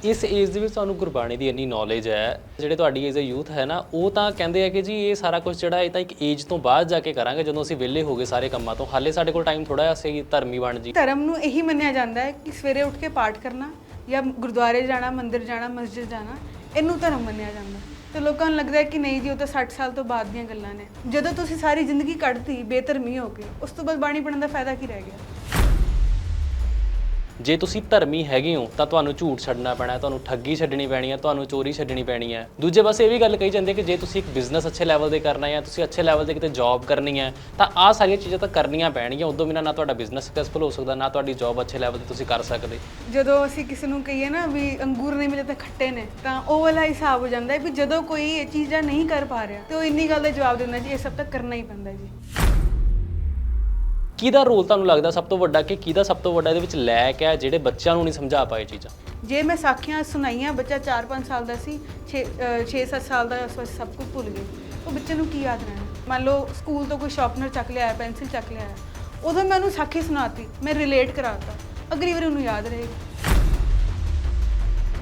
ਇਸ ਏਜ ਦੇ ਵਿੱਚ ਤੁਹਾਨੂੰ ਗੁਰਬਾਣੀ ਦੀ ਇੰਨੀ ਨੌਲੇਜ ਹੈ, ਜਿਹੜੇ ਤੁਹਾਡੀ ਏਜ ਦੇ ਯੂਥ ਹੈ ਨਾ, ਉਹ ਤਾਂ ਕਹਿੰਦੇ ਆ ਕਿ ਜੀ ਇਹ ਸਾਰਾ ਕੁਝ ਜਿਹੜਾ ਇਹ ਤਾਂ ਇੱਕ ਏਜ ਤੋਂ ਬਾਅਦ ਜਾ ਕੇ ਕਰਾਂਗੇ, ਜਦੋਂ ਅਸੀਂ ਵਿਹਲੇ ਹੋ ਗਏ ਸਾਰੇ ਕੰਮਾਂ ਤੋਂ। ਹਾਲੇ ਸਾਡੇ ਕੋਲ ਟਾਈਮ ਥੋੜਾ ਜਿਹਾ ਅਸੀਂ ਧਰਮੀ ਬਣ ਜੀ। ਧਰਮ ਨੂੰ ਇਹੀ ਮੰਨਿਆ ਜਾਂਦਾ ਹੈ ਕਿ ਸਵੇਰੇ ਉੱਠ ਕੇ ਪਾਠ ਕਰਨਾ ਜਾਂ ਗੁਰਦੁਆਰੇ ਜਾਣਾ, ਮੰਦਿਰ ਜਾਣਾ, ਮਸਜਿਦ ਜਾਣਾ, ਇਹਨੂੰ ਧਰਮ ਮੰਨਿਆ ਜਾਂਦਾ। ਤੇ ਲੋਕਾਂ ਨੂੰ ਲੱਗਦਾ ਹੈ ਕਿ ਨਹੀਂ ਜੀ, ਉਹ ਤਾਂ 60 ਸਾਲ ਤੋਂ ਬਾਅਦ ਦੀਆਂ ਗੱਲਾਂ ਨੇ। ਜਦੋਂ ਤੁਸੀਂ ਸਾਰੀ ਜ਼ਿੰਦਗੀ ਕੱਢਤੀ, ਬੇਧਰਮੀ ਹੋ ਕੇ, ਉਸ ਤੋਂ ਬਾਅਦ ਬਾਣੀ ਪੜਨ ਦਾ ਫਾਇਦਾ ਕੀ ਰਹਿ ਗਿਆ? ਜੇ ਤੁਸੀਂ ਧਰਮੀ ਹੈਗੇ ਹੋ, ਤਾਂ ਤੁਹਾਨੂੰ ਝੂਠ ਛੱਡਣਾ ਪੈਣਾ ਹੈ ਤੁਹਾਨੂੰ ਠੱਗੀ ਛੱਡਣੀ ਪੈਣੀ ਹੈ ਤੁਹਾਨੂੰ ਚੋਰੀ ਛੱਡਣੀ ਪੈਣੀ ਹੈ ਦੂਜੇ ਪਾਸੇ ਇਹ ਵੀ ਗੱਲ ਕਹੀ ਜਾਂਦੀ ਹੈ ਕਿ ਜੇ ਤੁਸੀਂ ਇੱਕ ਬਿਜ਼ਨਸ ਅੱਛੇ ਲੈਵਲ ਦੇ ਕਰਨਾ ਹੈ ਜਾਂ ਤੁਸੀਂ ਅੱਛੇ ਲੈਵਲ ਦੇ ਕਿਤੇ ਜੌਬ ਕਰਨੀ ਹੈ ਤਾਂ ਆਹ ਸਾਰੀਆਂ ਚੀਜ਼ਾਂ ਤਾਂ ਕਰਨੀਆਂ ਪੈਣਗੀਆਂ। ਉਦੋਂ ਬਿਨਾਂ ਨਾ ਤੁਹਾਡਾ ਬਿਜ਼ਨਸ ਸਕਸੈਸਫੁਲ ਹੋ ਸਕਦਾ, ਨਾ ਤੁਹਾਡੀ ਜੌਬ ਅੱਛੇ ਲੈਵਲ ਤੇ ਤੁਸੀਂ ਕਰ ਸਕਦੇ। ਜਦੋਂ ਅਸੀਂ ਕਿਸੇ ਨੂੰ ਕਹੀਏ ਨਾ ਵੀ ਅੰਗੂਰ ਨਹੀਂ ਮਿਲੇ ਤਾਂ ਖੱਟੇ ਨੇ, ਤਾਂ ਉਹ ਵਾਲਾ ਹਿਸਾਬ ਹੋ ਜਾਂਦਾ ਹੈ ਵੀ ਜਦੋਂ ਕੋਈ ਇਹ ਚੀਜ਼ਾਂ ਨਹੀਂ ਕਰ ਪਾ ਰਿਹਾ, ਤੇ ਉਹ ਇੰਨੀ ਗੱਲ ਦਾ ਜਵਾਬ ਦਿੰਦਾ ਜੀ, ਇਹ ਸਭ ਤਾਂ ਕਰਨਾ ਹੀ ਪੈਂਦਾ ਜੀ। ਕਿਹਦਾ ਰੋਲ ਤੁਹਾਨੂੰ ਲੱਗਦਾ ਸਭ ਤੋਂ ਵੱਡਾ ਕਿ ਕਿਹਦਾ ਸਭ ਤੋਂ ਵੱਡਾ ਇਹਦੇ ਵਿੱਚ ਲੈਕ ਹੈ ਜਿਹੜੇ ਬੱਚਿਆਂ ਨੂੰ ਨਹੀਂ ਸਮਝਾ ਪਾਏ ਚੀਜ਼ਾਂ? ਜੇ ਮੈਂ ਸਾਖੀਆਂ ਸੁਣਾਈਆਂ, ਬੱਚਾ 4-5 ਸਾਲ ਦਾ ਸੀ 6-7 ਸਾਲ ਦਾ, ਉਸ ਸਭ ਕੁਝ ਭੁੱਲ ਗਏ। ਉਹ ਬੱਚੇ ਨੂੰ ਕੀ ਯਾਦ ਰਹਿਣਾ? ਮੰਨ ਲਓ ਸਕੂਲ ਤੋਂ ਕੋਈ ਸ਼ਾਰਪਨਰ ਚੱਕ ਲਿਆ, ਪੈਨਸਿਲ ਚੱਕ ਲਿਆ। ਉਦੋਂ ਮੈਂ ਉਹਨੂੰ ਸਾਖੀ ਸੁਣਾਤੀ, ਮੈਂ ਰਿਲੇਟ ਕਰਾਤਾ। ਅਗਲੀ ਵਾਰੀ ਉਹਨੂੰ ਯਾਦ ਰਹੇਗਾ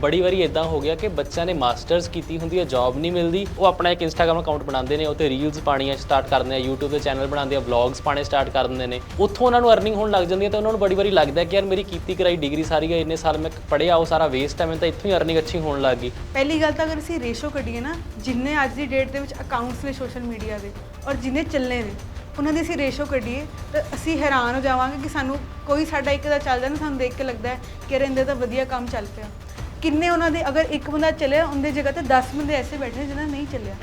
ਬੜੀ ਵਾਰੀ ਇਦਾਂ ਹੋ ਗਿਆ ਕਿ ਬੱਚਿਆਂ ਨੇ ਮਾਸਟਰਸ ਕੀਤੀ ਹੁੰਦੀ ਹੈ ਜੌਬ ਨਹੀਂ ਮਿਲਦੀ। ਉਹ ਆਪਣਾ ਇੱਕ ਇੰਸਟਾਗ੍ਰam ਅਕਾਊਂਟ ਬਣਾਉਂਦੇ ਨੇ ਉੱਤੇ ਰੀਲਸ ਪਾਣੀਆਂ ਸਟਾਰਟ ਕਰਦੇ ਆ YouTube ਤੇ ਚੈਨਲ ਬਣਾਉਂਦੇ ਆ ਵਲੌਗਸ ਪਾਣੇ ਸਟਾਰਟ ਕਰ ਦਿੰਦੇ ਨੇ। ਉੱਥੋਂ ਉਹਨਾਂ ਨੂੰ ਅਰਨਿੰਗ ਹੋਣ ਲੱਗ ਜਾਂਦੀ ਹੈ ਤਾਂ ਉਹਨਾਂ ਨੂੰ ਬੜੀ ਵਾਰੀ ਲੱਗਦਾ ਕਿ ਯਾਰ ਮੇਰੀ ਕੀਤੀ ਕਰਾਈ ਡਿਗਰੀ ਸਾਰੀ ਹੈ ਇੰਨੇ ਸਾਲ ਮੈਂ ਪੜ੍ਹਿਆ, ਉਹ ਸਾਰਾ ਵੇਸਟ ਹੈ ਮੈਨੂੰ ਤਾਂ ਇੱਥੋਂ ਹੀ ਅਰਨਿੰਗ ਅੱਛੀ ਹੋਣ ਲੱਗ ਗਈ। ਪਹਿਲੀ ਗੱਲ ਤਾਂ ਅਗਰ ਅਸੀਂ ਰੇਸ਼ੋ ਕੱਢੀਏ ਨਾ, ਜਿੰਨੇ ਅੱਜ ਦੀ ਡੇਟ ਦੇ ਵਿੱਚ ਅਕਾਊਂਟਸ ਨੇ ਸੋਸ਼ਲ ਮੀਡੀਆ ਦੇ ਔਰ ਜਿੰਨੇ ਚੱਲੇ ਨੇ, ਉਹਨਾਂ ਦੀ ਅਸੀਂ ਰੇਸ਼ੋ ਕੱਢੀਏ ਤਾਂ ਅਸੀਂ ਹੈਰਾਨ ਹੋ ਜਾਵਾਂਗੇ ਕਿ ਸਾਨੂੰ ਕੋਈ ਸਾਡਾ ਇੱਕ ਦਾ ਚੱਲਦਾ ਨਾ, ਸਾਨੂੰ ਦੇਖ ਕੇ ਲੱਗਦਾ ਹੈ ਕਿ ਯਾਰ ਤਾਂ ਵਧੀਆ ਕੰਮ ਚੱਲ ਪਿਆ। ਕਿੰਨੇ ਉਹਨਾਂ ਦੇ ਅਗਰ ਇੱਕ ਬੰਦਾ ਚੱਲਿਆ ਉਹਦੇ ਜਗ੍ਹਾ ਤੇ 10 ਬੰਦੇ ਐਸੇ ਬੈਠੇ ਨੇ ਜਿਹਨਾਂ ਨਹੀਂ ਚੱਲਿਆ।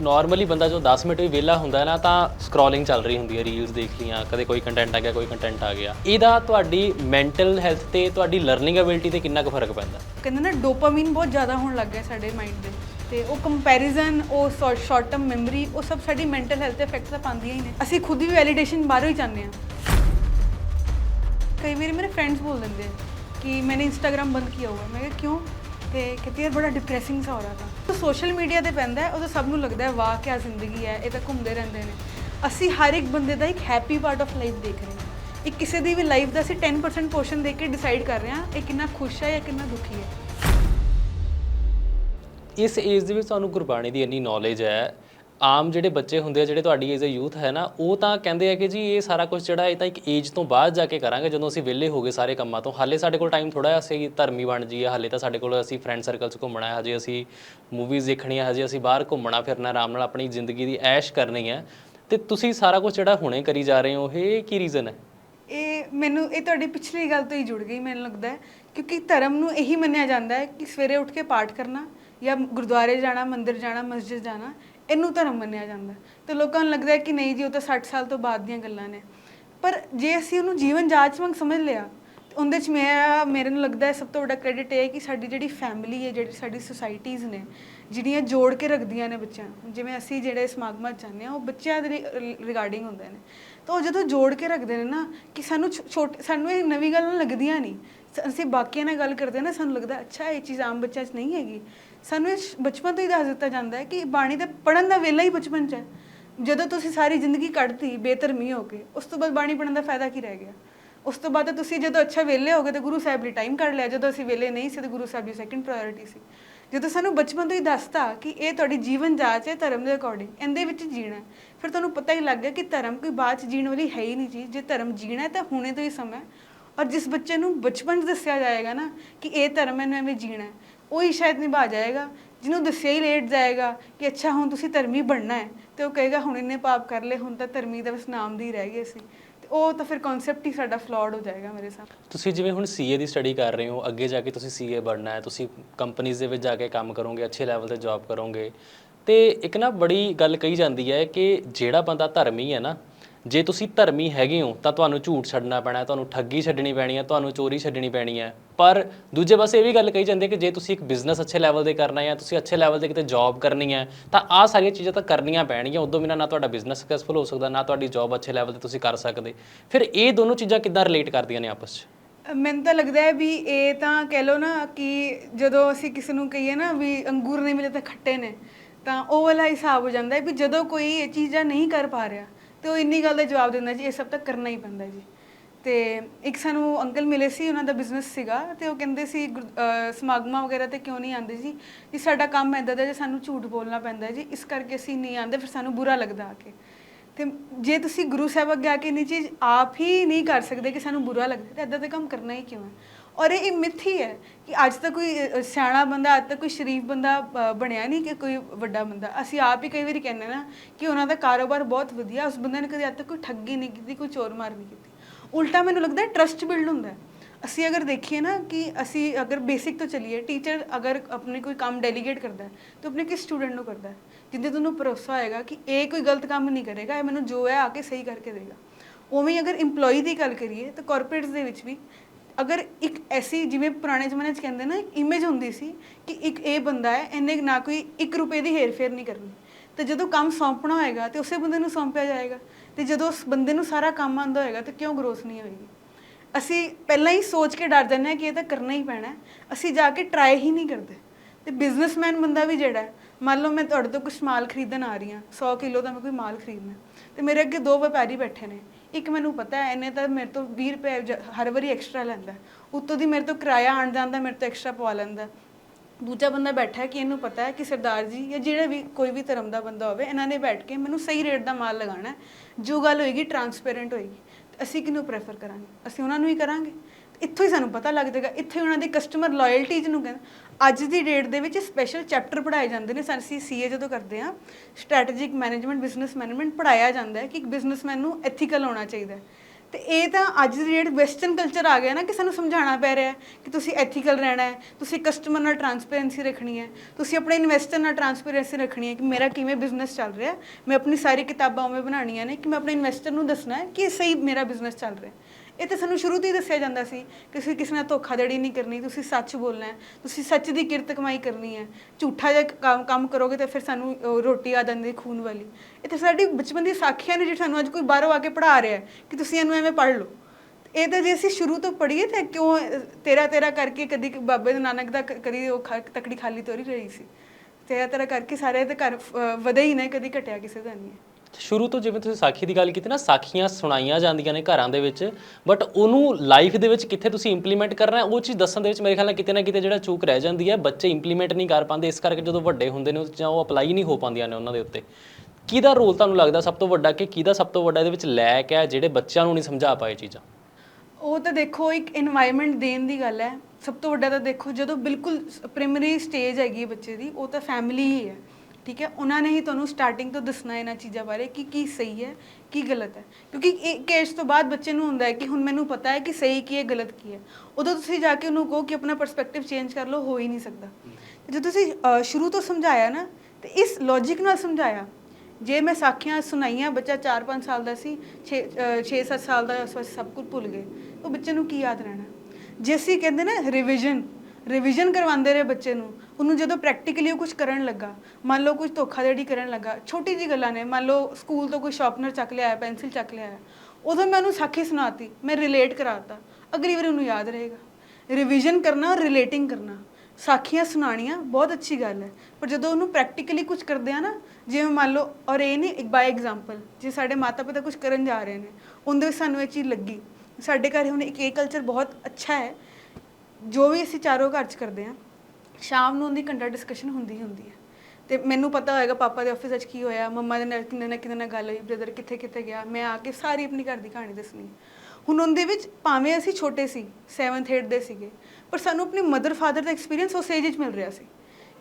ਨਾਰਮਲੀ ਬੰਦਾ ਜੋ 10 ਮਿੰਟ ਵੀ ਵਿਹਲਾ ਹੁੰਦਾ ਹੈ ਨਾ ਤਾਂ ਸਕਰੋਲਿੰਗ ਚੱਲ ਰਹੀ ਹੁੰਦੀ ਹੈ ਰੀਲਸ ਦੇਖ ਲੀਆਂ ਕਦੇ ਕੋਈ ਕੰਟੈਂਟ ਆ ਗਿਆ ਕੋਈ ਕੰਟੈਂਟ ਆ ਗਿਆ। ਇਹਦਾ ਤੁਹਾਡੀ ਮੈਂਟਲ ਹੈਲਥ ਤੇ ਤੁਹਾਡੀ ਲਰਨਿੰਗ ਐਬਿਲਿਟੀ ਤੇ ਕਿੰਨਾ ਕੁ ਫ਼ਰਕ ਪੈਂਦਾ? ਕਹਿੰਦੇ ਨਾ ਡੋਪਾਮਾਈਨ ਬਹੁਤ ਜ਼ਿਆਦਾ ਹੋਣ ਲੱਗ ਗਿਆ ਸਾਡੇ ਮਾਈਂਡ ਦੇ। ਤੇ ਉਹ ਕੰਪੈਰੀਜ਼ਨ ਉਹ ਸ਼ਾਰਟ ਟਰਮ ਮੈਮਰੀ ਉਹ ਸਭ ਸਾਡੀ ਮੈਂਟਲ ਹੈਲਥ ਤੇ ਇਫੈਕਟ ਤਾਂ ਪਾਉਂਦੀਆਂ ਹੀ ਨੇ। ਅਸੀਂ ਖੁਦ ਵੀ ਵੈਲੀਡੇਸ਼ਨ ਬਾਹਰੋਂ ਹੀ ਚਾਹੁੰਦੇ ਹਾਂ। ਕਈ ਵਾਰੀ ਮੇਰੇ ਫਰੈਂਡਸ ਬੋਲ ਦਿੰਦੇ ਆ कि मैंने इंस्टाग्राम बंद किया हुआ मैं ਕਿਹਾ ਕਿਉਂ ਤੇ ਕਹਿੰਦੀ ਯਾਰ ਬੜਾ ਡਿਪਰੈਸਿੰਗ ਸਾ ਹੋ ਰਿਹਾ ਤਾਂ ਸੋਸ਼ਲ ਮੀਡੀਆ ਤੇ ਪੈਂਦਾ ਹੈ, ਉਦੋਂ ਸਭ ਨੂੰ ਲੱਗਦਾ ਹੈ ਵਾਹ ਕੀ ਜ਼ਿੰਦਗੀ ਹੈ ਇਹ ਤਾਂ ਘੁੰਮਦੇ ਰਹਿੰਦੇ ਨੇ ਅਸੀਂ ਹਰ ਇੱਕ ਬੰਦੇ ਦਾ ਇੱਕ ਹੈਪੀ ਪਾਰਟ ਆਫ ਲਾਈਫ ਦੇਖ ਰਹੇ ਹਾਂ ਇੱਕ ਕਿਸੇ ਦੀ ਵੀ ਲਾਈਫ ਦਾ ਅਸੀਂ 10% ਪੋਰਸ਼ਨ ਦੇਖ ਕੇ ਡਿਸਾਈਡ ਕਰ ਰਹੇ ਹਾਂ ਇਹ ਕਿੰਨਾ ਖੁਸ਼ ਹੈ ਜਾਂ ਕਿੰਨਾ ਦੁਖੀ ਹੈ ਇਸ ਏਜ ਦੇ ਵਿੱਚ ਤੁਹਾਨੂੰ ਗੁਰਬਾਣੀ ਦੀ ਇੰਨੀ ਨੌਲੇਜ ਹੈ ਆਮ ਜਿਹੜੇ ਬੱਚੇ ਹੁੰਦੇ ਆ, ਜਿਹੜੇ ਤੁਹਾਡੀ ਏਜ ਦੇ ਯੂਥ ਹੈ ਨਾ, ਉਹ ਤਾਂ ਕਹਿੰਦੇ ਆ ਕਿ ਜੀ ਇਹ ਸਾਰਾ ਕੁਝ ਜਿਹੜਾ ਇਹ ਤਾਂ ਇੱਕ ਏਜ ਤੋਂ ਬਾਅਦ ਜਾ ਕੇ ਕਰਾਂਗੇ, ਜਦੋਂ ਅਸੀਂ ਵਿਹਲੇ ਹੋ ਗਏ ਸਾਰੇ ਕੰਮਾਂ ਤੋਂ। ਹਾਲੇ ਸਾਡੇ ਕੋਲ ਟਾਈਮ ਥੋੜਾ ਜਿਹਾ ਅਸੀਂ ਧਰਮੀ ਬਣ ਜਾਈਏ, ਹਾਲੇ ਤਾਂ ਸਾਡੇ ਕੋਲ ਅਸੀਂ ਫਰੈਂਡ ਸਰਕਲ 'ਚ ਘੁੰਮਣਾ ਹੈ, ਹਜੇ ਅਸੀਂ ਮੂਵੀਜ਼ ਦੇਖਣੀਆਂ, ਹਜੇ ਅਸੀਂ ਬਾਹਰ ਘੁੰਮਣਾ ਫਿਰਨਾ, ਆਰਾਮ ਨਾਲ ਆਪਣੀ ਜ਼ਿੰਦਗੀ ਦੀ ਐਸ਼ ਕਰਨੀ ਹੈ। ਤੇ ਤੁਸੀਂ ਸਾਰਾ ਕੁਝ ਜਿਹੜਾ ਹੁਣੇ ਕਰੀ ਜਾ ਰਹੇ ਹੋ, ਇਹ ਕੀ ਰੀਜ਼ਨ ਹੈ? ਇਹ ਮੈਨੂੰ, ਇਹ ਤੁਹਾਡੀ ਪਿਛਲੀ ਗੱਲ ਤੋਂ ਹੀ ਜੁੜ ਗਈ, ਮੈਨੂੰ ਲੱਗਦਾ ਹੈ। ਕਿਉਂਕਿ ਧਰਮ ਨੂੰ ਇਹੀ ਮੰਨਿਆ ਜਾਂਦਾ ਹੈ ਕਿ ਸਵੇਰੇ ਉੱਠ ਕੇ ਪਾਠ ਕਰਨਾ ਜਾਂ ਗੁਰਦੁਆਰੇ ਜਾਣਾ, ਮੰਦਿਰ ਜਾਣਾ, ਮਸਜਿਦ ਜਾਣਾ ਇਹਨੂੰ ਧਰਮ ਮੰਨਿਆ ਜਾਂਦਾ ਹੈ। ਤੇ ਲੋਕਾਂ ਨੂੰ ਲੱਗਦਾ ਹੈ ਕਿ ਨਹੀਂ ਜੀ, ਉਹ ਤਾਂ 60 ਸਾਲ ਤੋਂ ਬਾਅਦ ਦੀਆਂ ਗੱਲਾਂ ਨੇ। ਪਰ ਜੇ ਅਸੀਂ ਉਹਨੂੰ ਜੀਵਨ ਜਾਚ ਵਾਂਗ ਸਮਝ ਲਿਆ, ਤੇ ਉਹਦੇ ਚ ਮੇਰਾ ਮੇਰੇ ਨੂੰ ਲੱਗਦਾ ਹੈ ਸਭ ਤੋਂ ਵੱਡਾ ਕ੍ਰੈਡਿਟ ਇਹ ਹੈ ਕਿ ਸਾਡੀ ਜਿਹੜੀ ਫੈਮਿਲੀ ਹੈ, ਜਿਹੜੀ ਸਾਡੀ ਸੁਸਾਇਟੀਜ਼ ਨੇ, ਜਿਹੜੀਆਂ ਜੋੜ ਕੇ ਰੱਖਦੀਆਂ ਨੇ ਬੱਚਿਆਂ ਨੂੰ। ਜਿਵੇਂ ਅਸੀਂ ਜਿਹੜੇ ਸਮਾਗਮਾਂ 'ਚ ਜਾਂਦੇ ਹਾਂ, ਉਹ ਬੱਚਿਆਂ ਦੇ ਰਿਗਾਰਡਿੰਗ ਹੁੰਦੇ ਨੇ। ਤਾਂ ਉਹ ਜਦੋਂ ਜੋੜ ਕੇ ਰੱਖਦੇ ਨੇ ਨਾ, ਕਿ ਸਾਨੂੰ ਛੋ- ਛੋਟੇ, ਸਾਨੂੰ ਇਹ ਨਵੀਂ ਗੱਲ ਲੱਗਦੀਆਂ ਨਹੀਂ। ਸ- ਅਸੀਂ ਬਾਕੀਆਂ ਨਾਲ ਗੱਲ ਕਰਦੇ ਨਾ, ਸਾਨੂੰ ਲੱਗਦਾ, ਅੱਛਾ, ਇਹ ਚੀਜ਼ ਆਮ ਬੱਚਿਆਂ 'ਚ ਨਹੀਂ ਹੈਗੀ। ਸਾਨੂੰ ਇਹ ਸ਼- ਬਚਪਨ ਤੋਂ ਹੀ ਦੱਸ ਦਿੱਤਾ ਜਾਂਦਾ ਹੈ ਕਿ ਬਾਣੀ ਦਾ ਪੜਨ ਦਾ ਵੇਲਾ ਹੀ ਬਚਪਨ 'ਚ ਹੈ। ਜਦੋਂ ਤੁਸੀਂ ਸਾਰੀ ਜ਼ਿੰਦਗੀ ਕੱਢਤੀ, ਬੇਧਰਮੀ ਹੋ ਕੇ, ਉਸ ਤੋਂ ਬਾਅਦ ਬਾਣੀ ਪੜਨ ਦਾ ਫਾਇਦਾ ਕੀ ਰਹਿ ਗਿਆ? ਉਸ ਤੋਂ ਬਾਅਦ ਤਾਂ ਤੁਸੀਂ ਜਦੋਂ ਅੱਛਾ ਵੇਲੇ ਗਏ ਤਾਂ ਗੁਰੂ ਸਾਹਿਬ ਲਈ ਟਾਈਮ ਕੱਢ ਲਿਆ, ਜਦੋਂ ਅਸੀਂ ਵੇਲੇ ਨਹੀਂ ਸੀ ਤਾਂ ਗੁਰੂ ਸਾਹਿਬ ਦੀ ਸੈਕੰਡ ਪ੍ਰਾਇੋਰਟੀ ਸੀ। ਜਦੋਂ ਸਾਨੂੰ ਬਚਪਨ ਤੋਂ ਹੀ ਦੱਸਤਾ ਕਿ ਇਹ ਤੁਹਾਡੀ ਜੀਵਨ ਜਾਚ ਹੈ, ਧਰਮ ਦੇ ਅਕੋਰਡਿੰਗ ਇਹਦੇ ਵਿੱਚ ਜੀਣਾ ਹੈ। ਫਿਰ ਤੁਹਾਨੂੰ ਪਤਾ ਹੀ ਲੱਗ ਗਿਆ ਕਿ ਧਰਮ ਕੋਈ ਬਾਅਦ ਚ ਜੀਣ ਵਾਲੀ ਹੈ ਹੀ ਨਹੀਂ ਚੀਜ਼ ਜੇ ਧਰਮ ਜੀਣਾ ਹੈ ਤਾਂ ਹੁਣੇ ਤੋਂ ਹੀ ਸਮਾਂ ਹੈ। ਔਰ ਜਿਸ ਬੱਚੇ ਨੂੰ ਬਚਪਨ 'ਚ ਦੱਸਿਆ ਜਾਏਗਾ ਨਾ ਕਿ ਇਹ ਧਰਮ ਇਹਨੂੰ ਐਵੇਂ ਜੀਣਾ ਹੈ। ਉਹੀ ਸ਼ਾਇਦ ਨਿਭਾ ਜਾਏਗਾ, ਜਿਹਨੂੰ ਦੱਸਿਆ ਹੀ ਲੇਟ ਜਾਏਗਾ ਕਿ ਅੱਛਾ, ਹੁਣ ਤੁਸੀਂ ਧਰਮੀ ਬਣਨਾ ਹੈ ਤੇ ਉਹ ਕਹੇਗਾ, ਹੁਣ ਇੰਨੇ ਪਾਪ ਕਰ ਲਏ, ਹੁਣ ਤਾਂ ਧਰਮੀ ਦਾ ਬਸ ਨਾਮ ਦੀ ਹੀ ਰਹਿ ਗਏ ਸੀ ਤੇ ਉਹ ਤਾਂ ਫਿਰ ਕਨਸੈਪਟ ਹੀ ਸਾਡਾ ਫਲੋਡ ਹੋ ਜਾਏਗਾ ਮੇਰੇ ਸਾਹਮਣੇ ਤੁਸੀਂ ਜਿਵੇਂ ਹੁਣ ਸੀਏ ਦੀ ਸਟੱਡੀ ਕਰ ਰਹੇ ਹੋ, ਅੱਗੇ ਜਾ ਕੇ ਤੁਸੀਂ ਸੀਏ ਬਣਨਾ ਹੈ, ਤੁਸੀਂ ਕੰਪਨੀਆਂ ਦੇ ਵਿੱਚ ਜਾ ਕੇ ਕੰਮ ਕਰੋਗੇ, ਅੱਛੇ ਲੈਵਲ ਤੇ ਜੌਬ ਕਰੋਗੇ, ਤੇ ਇੱਕ ਨਾ ਬੜੀ ਗੱਲ ਕਹੀ ਜਾਂਦੀ ਹੈ ਕਿ ਜਿਹੜਾ ਬੰਦਾ ਧਰਮੀ ਹੈ ਨਾ ਜੇ ਤੁਸੀਂ ਧਰਮੀ ਹੈਗੇ ਹੋ, ਤਾਂ ਤੁਹਾਨੂੰ ਝੂਠ ਛੱਡਣਾ ਪੈਣਾ, ਤੁਹਾਨੂੰ ਠੱਗੀ ਛੱਡਣੀ ਪੈਣੀ ਹੈ ਤੁਹਾਨੂੰ ਚੋਰੀ ਛੱਡਣੀ ਪੈਣੀ ਹੈ ਪਰ ਦੂਜੇ ਪਾਸੇ ਇਹ ਵੀ ਗੱਲ ਕਹੀ ਜਾਂਦੀ ਹੈ ਕਿ ਜੇ ਤੁਸੀਂ ਇੱਕ ਬਿਜ਼ਨਸ ਅੱਛੇ ਲੈਵਲ ਦੇ ਕਰਨਾ ਹੈ ਜਾਂ ਤੁਸੀਂ ਅੱਛੇ ਲੈਵਲ ਤੇ ਕਿਤੇ ਜੌਬ ਕਰਨੀ ਹੈ, ਤਾਂ ਆਹ ਸਾਰੀਆਂ ਚੀਜ਼ਾਂ ਤਾਂ ਕਰਨੀਆਂ ਪੈਣਗੀਆਂ। ਉਦੋਂ ਬਿਨਾਂ ਨਾ ਤੁਹਾਡਾ ਬਿਜ਼ਨਸ ਸਕਸੈਸਫੁਲ ਹੋ ਸਕਦਾ, ਨਾ ਤੁਹਾਡੀ ਜੌਬ ਅੱਛੇ ਲੈਵਲ ਤੇ ਤੁਸੀਂ ਕਰ ਸਕਦੇ। ਫਿਰ ਇਹ ਦੋਨੋਂ ਚੀਜ਼ਾਂ ਕਿੱਦਾਂ ਰਿਲੇਟ ਕਰਦੀਆਂ ਨੇ ਆਪਸ 'ਚ? ਮੈਨੂੰ ਤਾਂ ਲੱਗਦਾ ਹੈ ਵੀ ਇਹ ਤਾਂ ਕਹਿ ਲਓ ਨਾ ਕਿ ਜਦੋਂ ਅਸੀਂ ਕਿਸੇ ਨੂੰ ਕਹੀਏ ਨਾ ਵੀ ਅੰਗੂਰ ਨਹੀਂ ਮਿਲੇ ਤਾਂ ਖੱਟੇ ਨੇ, ਤਾਂ ਉਹ ਵਾਲਾ ਹਿਸਾਬ ਹੋ ਜਾਂਦਾ ਹੈ ਵੀ ਜਦੋਂ ਕੋਈ ਇਹ ਚੀਜ਼ਾਂ ਨਹੀਂ ਕਰ ਪਾ ਰਿਹਾ ਤੇ ਉਹ ਇੰਨੀ ਗੱਲ ਦਾ ਜਵਾਬ ਦਿੰਦਾ ਜੀ, ਇਹ ਸਭ ਤਾਂ ਕਰਨਾ ਹੀ ਪੈਂਦਾ ਜੀ। ਤੇ ਇੱਕ ਸਾਨੂੰ ਅੰਕਲ ਮਿਲੇ ਸੀ, ਉਹਨਾਂ ਦਾ ਬਿਜ਼ਨਸ ਸੀਗਾ ਤੇ ਉਹ ਕਹਿੰਦੇ ਸੀ, ਗੁਰ- ਅਹ, ਸਮਾਗਮਾਂ ਵਗੈਰਾ ਤੇ ਕਿਉਂ ਨਹੀਂ ਆਉਂਦੇ ਜੀ? ਜੀ ਸਾਡਾ ਕੰਮ ਐਦਾਂ ਦਾ ਜੇ ਸਾਨੂੰ ਝੂਠ ਬੋਲਣਾ ਪੈਂਦਾ ਜੀ, ਇਸ ਕਰਕੇ ਅਸੀਂ ਨਹੀਂ ਆਉਂਦੇ, ਫਿਰ ਸਾਨੂੰ ਬੁਰਾ ਲੱਗਦਾ ਆ ਕੇ। ਤੇ ਜੇ ਤੁਸੀਂ ਗੁਰੂ ਸਾਹਿਬ ਅੱਗੇ ਆ ਕੇ ਇੰਨੀ ਚੀਜ਼ ਆਪ ਹੀ ਨਹੀਂ ਕਰ ਸਕਦੇ ਕਿ ਸਾਨੂੰ ਬੁਰਾ ਲੱਗਦਾ, ਤਾਂ ਐਦਾਂ ਦਾ ਕੰਮ ਕਰਨਾ ਹੀ ਕਿਉਂ ਹੈ? ਔਰ ਇਹ ਮਿੱਥ ਹੀ ਹੈ ਕਿ ਅੱਜ ਤੱਕ ਕੋਈ ਸਿਆਣਾ ਬੰਦਾ ਅੱਜ ਤੱਕ ਕੋਈ ਸ਼ਰੀਫ ਬੰਦਾ ਅ, ਬਣਿਆ ਨਹੀਂ ਕਿ ਕੋਈ ਵੱਡਾ ਬੰਦਾ। ਅਸੀਂ ਆਪ ਹੀ ਕਈ ਵਾਰੀ ਕਹਿੰਦੇ ਨਾ ਕਿ ਉਹਨਾਂ ਦਾ ਕਾਰੋਬਾਰ ਬਹੁਤ ਵਧੀਆ ਉਸ ਬੰਦੇ ਨੇ ਕਦੇ ਅੱਜ ਤੱਕ ਕੋਈ ਠੱਗੀ ਨਹੀਂ ਕੀਤੀ ਕੋਈ ਚੋਰ ਮਾਰ ਨਹੀਂ ਕੀਤੀ। ਉਲਟਾ ਮੈਨੂੰ ਲੱਗਦਾ ਟਰਸਟ ਬਿਲਡ ਹੁੰਦਾ ਹੈ। ਅਸੀਂ ਅਗਰ ਦੇਖੀਏ ਨਾ ਕਿ ਅਸੀਂ ਅਗਰ ਬੇਸਿਕ ਤੋਂ ਚੱਲੀਏ ਟੀਚਰ ਅਗਰ ਆਪਣੇ ਕੋਈ ਕੰਮ ਡੈਲੀਗੇਟ ਕਰਦਾ ਹੈ ਤਾਂ ਆਪਣੇ ਕਿਸ ਸਟੂਡੈਂਟ ਨੂੰ ਕਰਦਾ ਹੈ? ਜਿੰਦੇ ਤੁਹਾਨੂੰ ਭਰੋਸਾ ਹੋਏਗਾ ਕਿ ਇਹ ਕੋਈ ਗਲਤ ਕੰਮ ਨਹੀਂ ਕਰੇਗਾ ਇਹ ਮੈਨੂੰ ਜੋ ਹੈ ਆ ਕੇ ਸਹੀ ਕਰਕੇ ਦੇਗਾ। ਉਵੇਂ ਹੀ ਅਗਰ EMPLOYE ਦੀ ਗੱਲ ਕਰੀਏ ਤਾਂ ਕਾਰਪੋਰੇਟਸ ਦੇ ਵਿੱਚ ਵੀ ਅਗਰ ਇੱਕ ਐਸੀ ਜਿਵੇਂ ਪੁਰਾਣੇ ਜ਼ਮਾਨੇ 'ਚ ਕਹਿੰਦੇ ਨਾ ਇਮੇਜ ਹੁੰਦੀ ਸੀ ਕਿ ਇੱਕ ਇਹ ਬੰਦਾ ਹੈ, ਇਹਨੇ ਨਾ ਕੋਈ 1 ਰੁਪਏ ਦੀ ਹੇਰ-ਫੇਰ ਨਹੀਂ ਕਰਨੀ। ਤੇ ਜਦੋਂ ਕੰਮ ਸੌਂਪਣਾ ਹੋਏਗਾ, ਤੇ ਉਸੇ ਬੰਦੇ ਨੂੰ ਸੌਂਪਿਆ ਜਾਏਗਾ। ਤੇ ਜਦੋਂ ਉਸ ਬੰਦੇ ਨੂੰ ਸਾਰਾ ਕੰਮ ਆਉਂਦਾ ਹੋਏਗਾ, ਤੇ ਕਿਉਂ ਗਰੋਸ ਨਹੀਂ ਹੋਏਗੀ? ਅਸੀਂ ਪਹਿਲਾਂ ਹੀ ਸੋਚ ਕੇ ਡਰ ਜਾਂਦੇ ਹਾਂ ਕਿ ਇਹ ਤਾਂ ਕਰਨਾ ਹੀ ਪੈਣਾ ਅਸੀਂ ਜਾ ਕੇ ਟਰਾਈ ਹੀ ਨਹੀਂ ਕਰਦੇ। ਤੇ ਬਿਜ਼ਨਸਮੈਨ ਬੰਦਾ ਵੀ ਜਿਹੜਾ ਮੰਨ ਲਓ ਮੈਂ ਤੁਹਾਡੇ ਤੋਂ ਕੁਝ ਮਾਲ ਖਰੀਦਣ ਆ ਰਹੀ ਹਾਂ 100 ਕਿਲੋ ਦਾ ਮੈਂ ਕੋਈ ਮਾਲ ਖਰੀਦਣਾ। ਹੈ, ਤੇ ਮੇਰੇ ਅੱਗੇ ਦੋ ਵਪਾਰੀ ਬੈਠੇ ਨੇ ਇੱਕ ਮੈਨੂੰ ਪਤਾ ਹੈ ਇਹਨੇ ਤਾਂ ਮੇਰੇ ਤੋਂ 20 ਰੁਪਏ ਜ- ਹਰ ਵਾਰੀ ਐਕਸਟਰਾ ਲੈਂਦਾ ਉੱਤੋਂ ਦੀ ਮੇਰੇ ਤੋਂ ਕਿਰਾਇਆ ਆਣ ਜਾਂਦਾ ਮੇਰੇ ਤੋਂ ਐਕਸਟਰਾ ਪਵਾ ਲੈਂਦਾ ਦੂਜਾ ਬੰਦਾ ਬੈਠਾ ਹੈ ਕਿ ਇਹਨੂੰ ਪਤਾ ਹੈ ਕਿ ਸਰਦਾਰ ਜੀ ਜਾਂ ਜਿਹੜਾ ਵੀ ਕੋਈ ਵੀ ਧਰਮ ਦਾ ਬੰਦਾ ਹੋਵੇ ਇਹਨਾਂ ਨੇ ਬੈਠ ਕੇ ਮੈਨੂੰ ਸਹੀ ਰੇਟ ਦਾ ਮਾਲ ਲਗਾਉਣਾ ਹੈ। ਜੋ ਗੱਲ ਹੋਏਗੀ ਟਰਾਂਸਪੇਰੈਂਟ ਹੋਏਗੀ। ਤੇ ਅਸੀਂ ਕਿਹਨੂੰ ਪ੍ਰੈਫਰ ਕਰਾਂਗੇ? ਅਸੀਂ ਉਹਨਾਂ ਨੂੰ ਹੀ ਕਰਾਂਗੇ? ਇੱਥੋਂ ਹੀ ਸਾਨੂੰ ਪਤਾ ਲੱਗ ਜਾਏਗਾ। ਇੱਥੇ ਉਹਨਾਂ ਦੀ ਕਸਟਮਰ ਲਾਇਲਟੀ ਜਿਹਨੂੰ ਕਹਿੰਦੇ ਅੱਜ ਦੀ ਡੇਟ ਦੇ ਵਿੱਚ ਸਪੈਸ਼ਲ ਚੈਪਟਰ ਪੜਾਏ ਜਾਂਦੇ ਨੇ ਸਾਨੂੰ ਅਸੀਂ ਸੀਏ ਜਦੋਂ ਕਰਦੇ ਹਾਂ ਸਟ੍ਰੈਟੇਜਿਕ ਮੈਨੇਜਮੈਂਟ ਬਿਜ਼ਨਸ ਮੈਨੇਜਮੈਂਟ ਪੜਾਇਆ ਜਾਂਦਾ ਹੈ ਕਿ ਇੱਕ ਬਿਜ਼ਨਸਮੈਨ ਨੂੰ ਐਥੀਕਲ ਹੋਣਾ ਚਾਹੀਦਾ ਹੈ। ਤੇ ਇਹ ਤਾਂ ਅੱਜ ਦੀ ਡੇਟ ਵੈਸਟਰਨ ਕਲਚਰ ਆ ਗਿਆ ਨਾ ਕਿ ਸਾਨੂੰ ਸਮਝਾਉਣਾ ਪੈ ਰਿਹਾ ਕਿ ਤੁਸੀਂ ਐਥੀਕਲ ਰਹਿਣਾ ਹੈ, ਤੁਸੀਂ ਕਸਟਮਰ ਨਾਲ ਟਰਾਂਸਪੇਰੈਂਸੀ ਰੱਖਣੀ ਹੈ, ਤੁਸੀਂ ਆਪਣੇ ਇਨਵੈਸਟਰ ਨਾਲ ਟਰਾਂਸਪੇਰੈਂਸੀ ਰੱਖਣੀ ਹੈ ਕਿ ਮੇਰਾ ਕਿਵੇਂ ਬਿਜ਼ਨਸ ਚੱਲ ਰਿਹਾ ਮੈਂ ਆਪਣੀ ਸਾਰੀ ਕਿਤਾਬਾਂ ਉਵੇਂ ਬਣਾਉਣੀਆਂ ਨੇ ਕਿ ਮੈਂ ਆਪਣੇ ਇਨਵੈਸਟਰ ਨੂੰ ਦੱਸਣਾ ਹੈ ਕਿ ਇਹ ਸਹੀ ਮੇਰਾ ਬਿਜ਼ਨਸ ਚੱਲ ਰਿਹਾ ਇਹ ਤਾਂ ਸਾਨੂੰ ਸ਼ੁਰੂ ਤੋਂ ਹੀ ਦੱਸਿਆ ਜਾਂਦਾ ਸੀ ਕਿ ਤੁਸੀਂ ਕਿਸੇ ਨਾਲ ਧੋਖਾਧੜੀ ਨਹੀਂ ਕਰਨੀ ਤੁਸੀਂ ਸੱਚ ਬੋਲਣਾ ਹੈ ਤੁਸੀਂ ਸੱਚ ਦੀ ਕਿਰਤ ਕਮਾਈ ਕਰਨੀ ਹੈ। ਝੂਠਾ ਜਿਹਾ ਕੰਮ ਕੰਮ ਕਰੋਗੇ ਤਾਂ ਫਿਰ ਸਾਨੂੰ ਉਹ ਰੋਟੀ ਆ ਜਾਂਦੀ ਖੂਨ ਵਾਲੀ। ਇਹ ਤਾਂ ਸਾਡੀ ਬਚਪਨ ਦੀ ਸਾਖੀਆਂ ਨੇ ਜਿਹੜੀ ਸਾਨੂੰ ਅੱਜ ਕੋਈ ਬਾਹਰੋਂ ਆ ਕੇ ਪੜ੍ਹਾ ਰਿਹਾ ਹੈ ਕਿ ਤੁਸੀਂ ਇਹਨੂੰ ਐਵੇਂ ਪੜ੍ਹ ਲਓ। ਇਹ ਤਾਂ ਜੇ ਅਸੀਂ ਸ਼ੁਰੂ ਤੋਂ ਪੜ੍ਹੀਏ ਤਾਂ ਕਿਉਂ ਅਹ, ਤੇਰਾ ਤੇਰਾ ਕਰਕੇ ਕਦੀ ਬਾਬੇ ਦੇ ਨਾਨਕ ਦਾ ਕ- ਕਦੀ ਉਹ ਖਾ- ਤਕੜੀ ਖਾਲੀ ਤੋਰੀ ਰਹੀ ਸੀ। ਤੇਰਾ ਤੇਰਾ ਕਰਕੇ ਸਾਰੇ ਦੇ ਘਰ ਅਹ, ਵਧੇ ਹੀ ਨੇ ਕਦੀ ਘਟਿਆ ਕਿਸੇ ਦਾ ਨਹੀਂ ਹੈ। ਸ਼ੁਰੂ ਤੋਂ ਜਿਵੇਂ ਤੁਸੀਂ ਸਾਖੀ ਦੀ ਗੱਲ ਕੀਤੀ ਨਾ, ਸਾਖੀਆਂ ਸੁਣਾਈਆਂ ਜਾਂਦੀਆਂ ਨੇ ਘਰਾਂ ਦੇ ਵਿੱਚ ਬਟ ਉਹਨੂੰ ਲਾਈਫ ਦੇ ਵਿੱਚ ਕਿੱਥੇ ਤੁਸੀਂ ਇੰਪਲੀਮੈਂਟ ਕਰਨਾ ਉਹ ਚੀਜ਼ ਦੱਸਣ ਦੇ ਵਿੱਚ ਮੇਰੇ ਖਿਆਲ ਨਾਲ ਕਿਤੇ ਨਾ ਕਿਤੇ ਜਿਹੜਾ ਚੂਕ ਰਹਿ ਜਾਂਦੀ ਹੈ, ਬੱਚੇ ਇੰਪਲੀਮੈਂਟ ਨਹੀਂ ਕਰ ਪਾਉਂਦੇ, ਇਸ ਕਰਕੇ ਜਦੋਂ ਵੱਡੇ ਹੁੰਦੇ ਨੇ ਉਹ ਚੀਜ਼ਾਂ ਉਹ ਅਪਲਾਈ ਨਹੀਂ ਹੋ ਪਾਉਂਦੀਆਂ ਨੇ ਉਹਨਾਂ ਦੇ ਉੱਤੇ। ਕਿਹਦਾ ਰੋਲ ਤੁਹਾਨੂੰ ਲੱਗਦਾ ਸਭ ਤੋਂ ਵੱਡਾ ਕਿ ਕਿਹਦਾ ਸਭ ਤੋਂ ਵੱਡਾ ਇਹਦੇ ਵਿੱਚ ਲੈਕ ਹੈ, ਜਿਹੜੇ ਬੱਚਿਆਂ ਨੂੰ ਨਹੀਂ ਸਮਝਾ ਪਾਏ ਚੀਜ਼ਾਂ? ਉਹ ਤਾਂ ਦੇਖੋ, ਇੱਕ এনवायरमेंट ਦੇਣ ਦੀ ਗੱਲ ਹੈ। ਸਭ ਤੋਂ ਵੱਡਾ ਤਾਂ ਦੇਖੋ, ਜਦੋਂ ਬਿਲਕੁਲ ਪ੍ਰਾਇਮਰੀ ਸਟੇਜ ਹੈਗੀ ਬੱਚੇ ਦੀ, ਉਹ ਤਾਂ ਫੈਮਿਲੀ ਹੀ ਹੈ। ਠੀਕ ਹੈ? ਉਹਨਾਂ ਨੇ ਹੀ ਤੁਹਾਨੂੰ ਸਟਾਰਟਿੰਗ ਤੋਂ ਦੱਸਣਾ ਇਹਨਾਂ ਚੀਜ਼ਾਂ ਬਾਰੇ ਕਿ ਕੀ ਸਹੀ ਹੈ ਕੀ ਗਲਤ ਹੈ। ਕਿਉਂਕਿ ਇਹ ਕੇਸ ਤੋਂ ਬਾਅਦ ਬੱਚੇ ਨੂੰ ਹੁੰਦਾ ਹੈ ਕਿ ਹੁਣ ਮੈਨੂੰ ਪਤਾ ਹੈ ਕਿ ਸਹੀ ਕੀ ਹੈ ਗਲਤ ਕੀ ਹੈ। ਉਦੋਂ ਤੁਸੀਂ ਜਾ ਕੇ ਉਹਨੂੰ ਕਹੋ ਕਿ ਆਪਣਾ ਪਰਸਪੈਕਟਿਵ ਚੇਂਜ ਕਰ ਲਓ ਹੋ ਹੀ ਨਹੀਂ ਸਕਦਾ। ਜੇ ਤੁਸੀਂ ਅਹ, ਸ਼ੁਰੂ ਤੋਂ ਸਮਝਾਇਆ ਨਾ ਤੇ ਇਸ ਲੌਜੀਕ ਨਾਲ ਸਮਝਾਇਆ ਜੇ ਮੈਂ ਸਾਖੀਆਂ ਸੁਣਾਈਆਂ ਬੱਚਾ 4-5 ਸਾਲ ਦਾ ਸੀ 6-7 ਸਾਲ ਦਾ ਉਸ ਵਕਤ ਸਭ ਕੁਝ ਭੁੱਲ ਗਏ ਉਹ ਬੱਚੇ ਨੂੰ ਕੀ ਯਾਦ ਰਹਿਣਾ? ਜੇ ਅਸੀਂ ਕਹਿੰਦੇ ਨਾ ਰਿਵੀਜ਼ਨ ਰਿਵੀਜ਼ਨ ਕਰਵਾਉਂਦੇ ਰਹੇ ਬੱਚੇ ਨੂੰ, ਉਹਨੂੰ ਜਦੋਂ ਪ੍ਰੈਕਟੀਕਲੀ ਉਹ ਕੁਝ ਕਰਨ ਲੱਗਾ, ਮੰਨ ਲਓ ਕੁਝ ਧੋਖਾਧੜੀ ਕਰਨ ਲੱਗਾ, ਛੋਟੀ ਜੀ ਗੱਲਾਂ ਨੇ, ਮੰਨ ਲਓ ਸਕੂਲ ਤੋਂ ਕੋਈ ਸ਼ਾਰਪਨਰ ਚੱਕ ਲਿਆ ਪੈਨਸਿਲ ਚੱਕ ਲਿਆ ਉਦੋਂ ਮੈਂ ਉਹਨੂੰ ਸਾਖੀ ਸੁਣਾਤੀ, ਮੈਂ ਰਿਲੇਟ ਕਰਾਤਾ, ਅਗਲੀ ਵਾਰ ਉਹਨੂੰ ਯਾਦ ਰਹੇਗਾ। ਰਿਵੀਜ਼ਨ ਕਰਨਾ ਔਰ ਰਿਲੇਟਿੰਗ ਕਰਨਾ, ਸਾਖੀਆਂ ਸੁਣਾਣੀਆਂ ਬਹੁਤ ਅੱਛੀ ਗੱਲ ਹੈ, ਪਰ ਜਦੋਂ ਉਹਨੂੰ ਪ੍ਰੈਕਟੀਕਲੀ ਕੁਝ ਕਰਦੇ ਆ ਨਾ, ਜਿਵੇਂ ਮੰਨ ਲਓ, ਔਰ ਇਹ ਨਹੀਂ ਇੱਕ ਬਾਈ ਐਗਜ਼ਾਮਪਲ ਜੇ ਸਾਡੇ ਮਾਤਾ ਪਿਤਾ ਕੁਝ ਕਰਨ ਜਾ ਰਹੇ ਨੇ, ਉਹਦੇ ਵਿੱਚ ਸਾਨੂੰ ਇਹ ਚੀਜ਼ ਲੱਗੀ, ਸਾਡੇ ਘਰ ਹੁਣ ਇੱਕ ਇਹ ਕਲਚਰ ਬਹੁਤ ਅੱਛਾ ਹੈ ਜੋ ਵੀ ਅਸੀਂ ਚਾਰੋਂ ਘਰ 'ਚ ਕਰਦੇ ਆ ਸ਼ਾਮ ਨੂੰ ਉਹਦੀ ਘੰਟਾ ਡਿਸਕਸ਼ਨ ਹੁੰਦੀ ਹੀ ਹੁੰਦੀ ਹੈ। ਤੇ ਮੈਨੂੰ ਪਤਾ ਹੋਏਗਾ ਪਾਪਾ ਦੇ ਆਫਿਸ 'ਚ ਕੀ ਹੋਇਆ, ਮੰਮਾ ਦੇ ਨਾਲ ਕਿੰਨੇ ਨਾ ਕਿੰਨੇ ਨਾਲ ਗੱਲ ਹੋਈ ਬ੍ਰਦਰ ਕਿੱਥੇ ਕਿੱਥੇ ਗਿਆ, ਮੈਂ ਆ ਕੇ ਸਾਰੀ ਆਪਣੀ ਘਰ ਦੀ ਕਹਾਣੀ ਦੱਸਣੀ ਹੁਣ ਉਹਦੇ ਵਿੱਚ ਭਾਵੇਂ ਅਸੀਂ ਛੋਟੇ ਸੀ 7th 8th ਦੇ ਸੀਗੇ, ਪਰ ਸਾਨੂੰ ਆਪਣੀ ਮਦਰ ਫਾਦਰ ਦਾ ਐਕਸਪੀਰੀਅੰਸ ਉਸ ਏਜ 'ਚ ਮਿਲ ਰਿਹਾ ਸੀ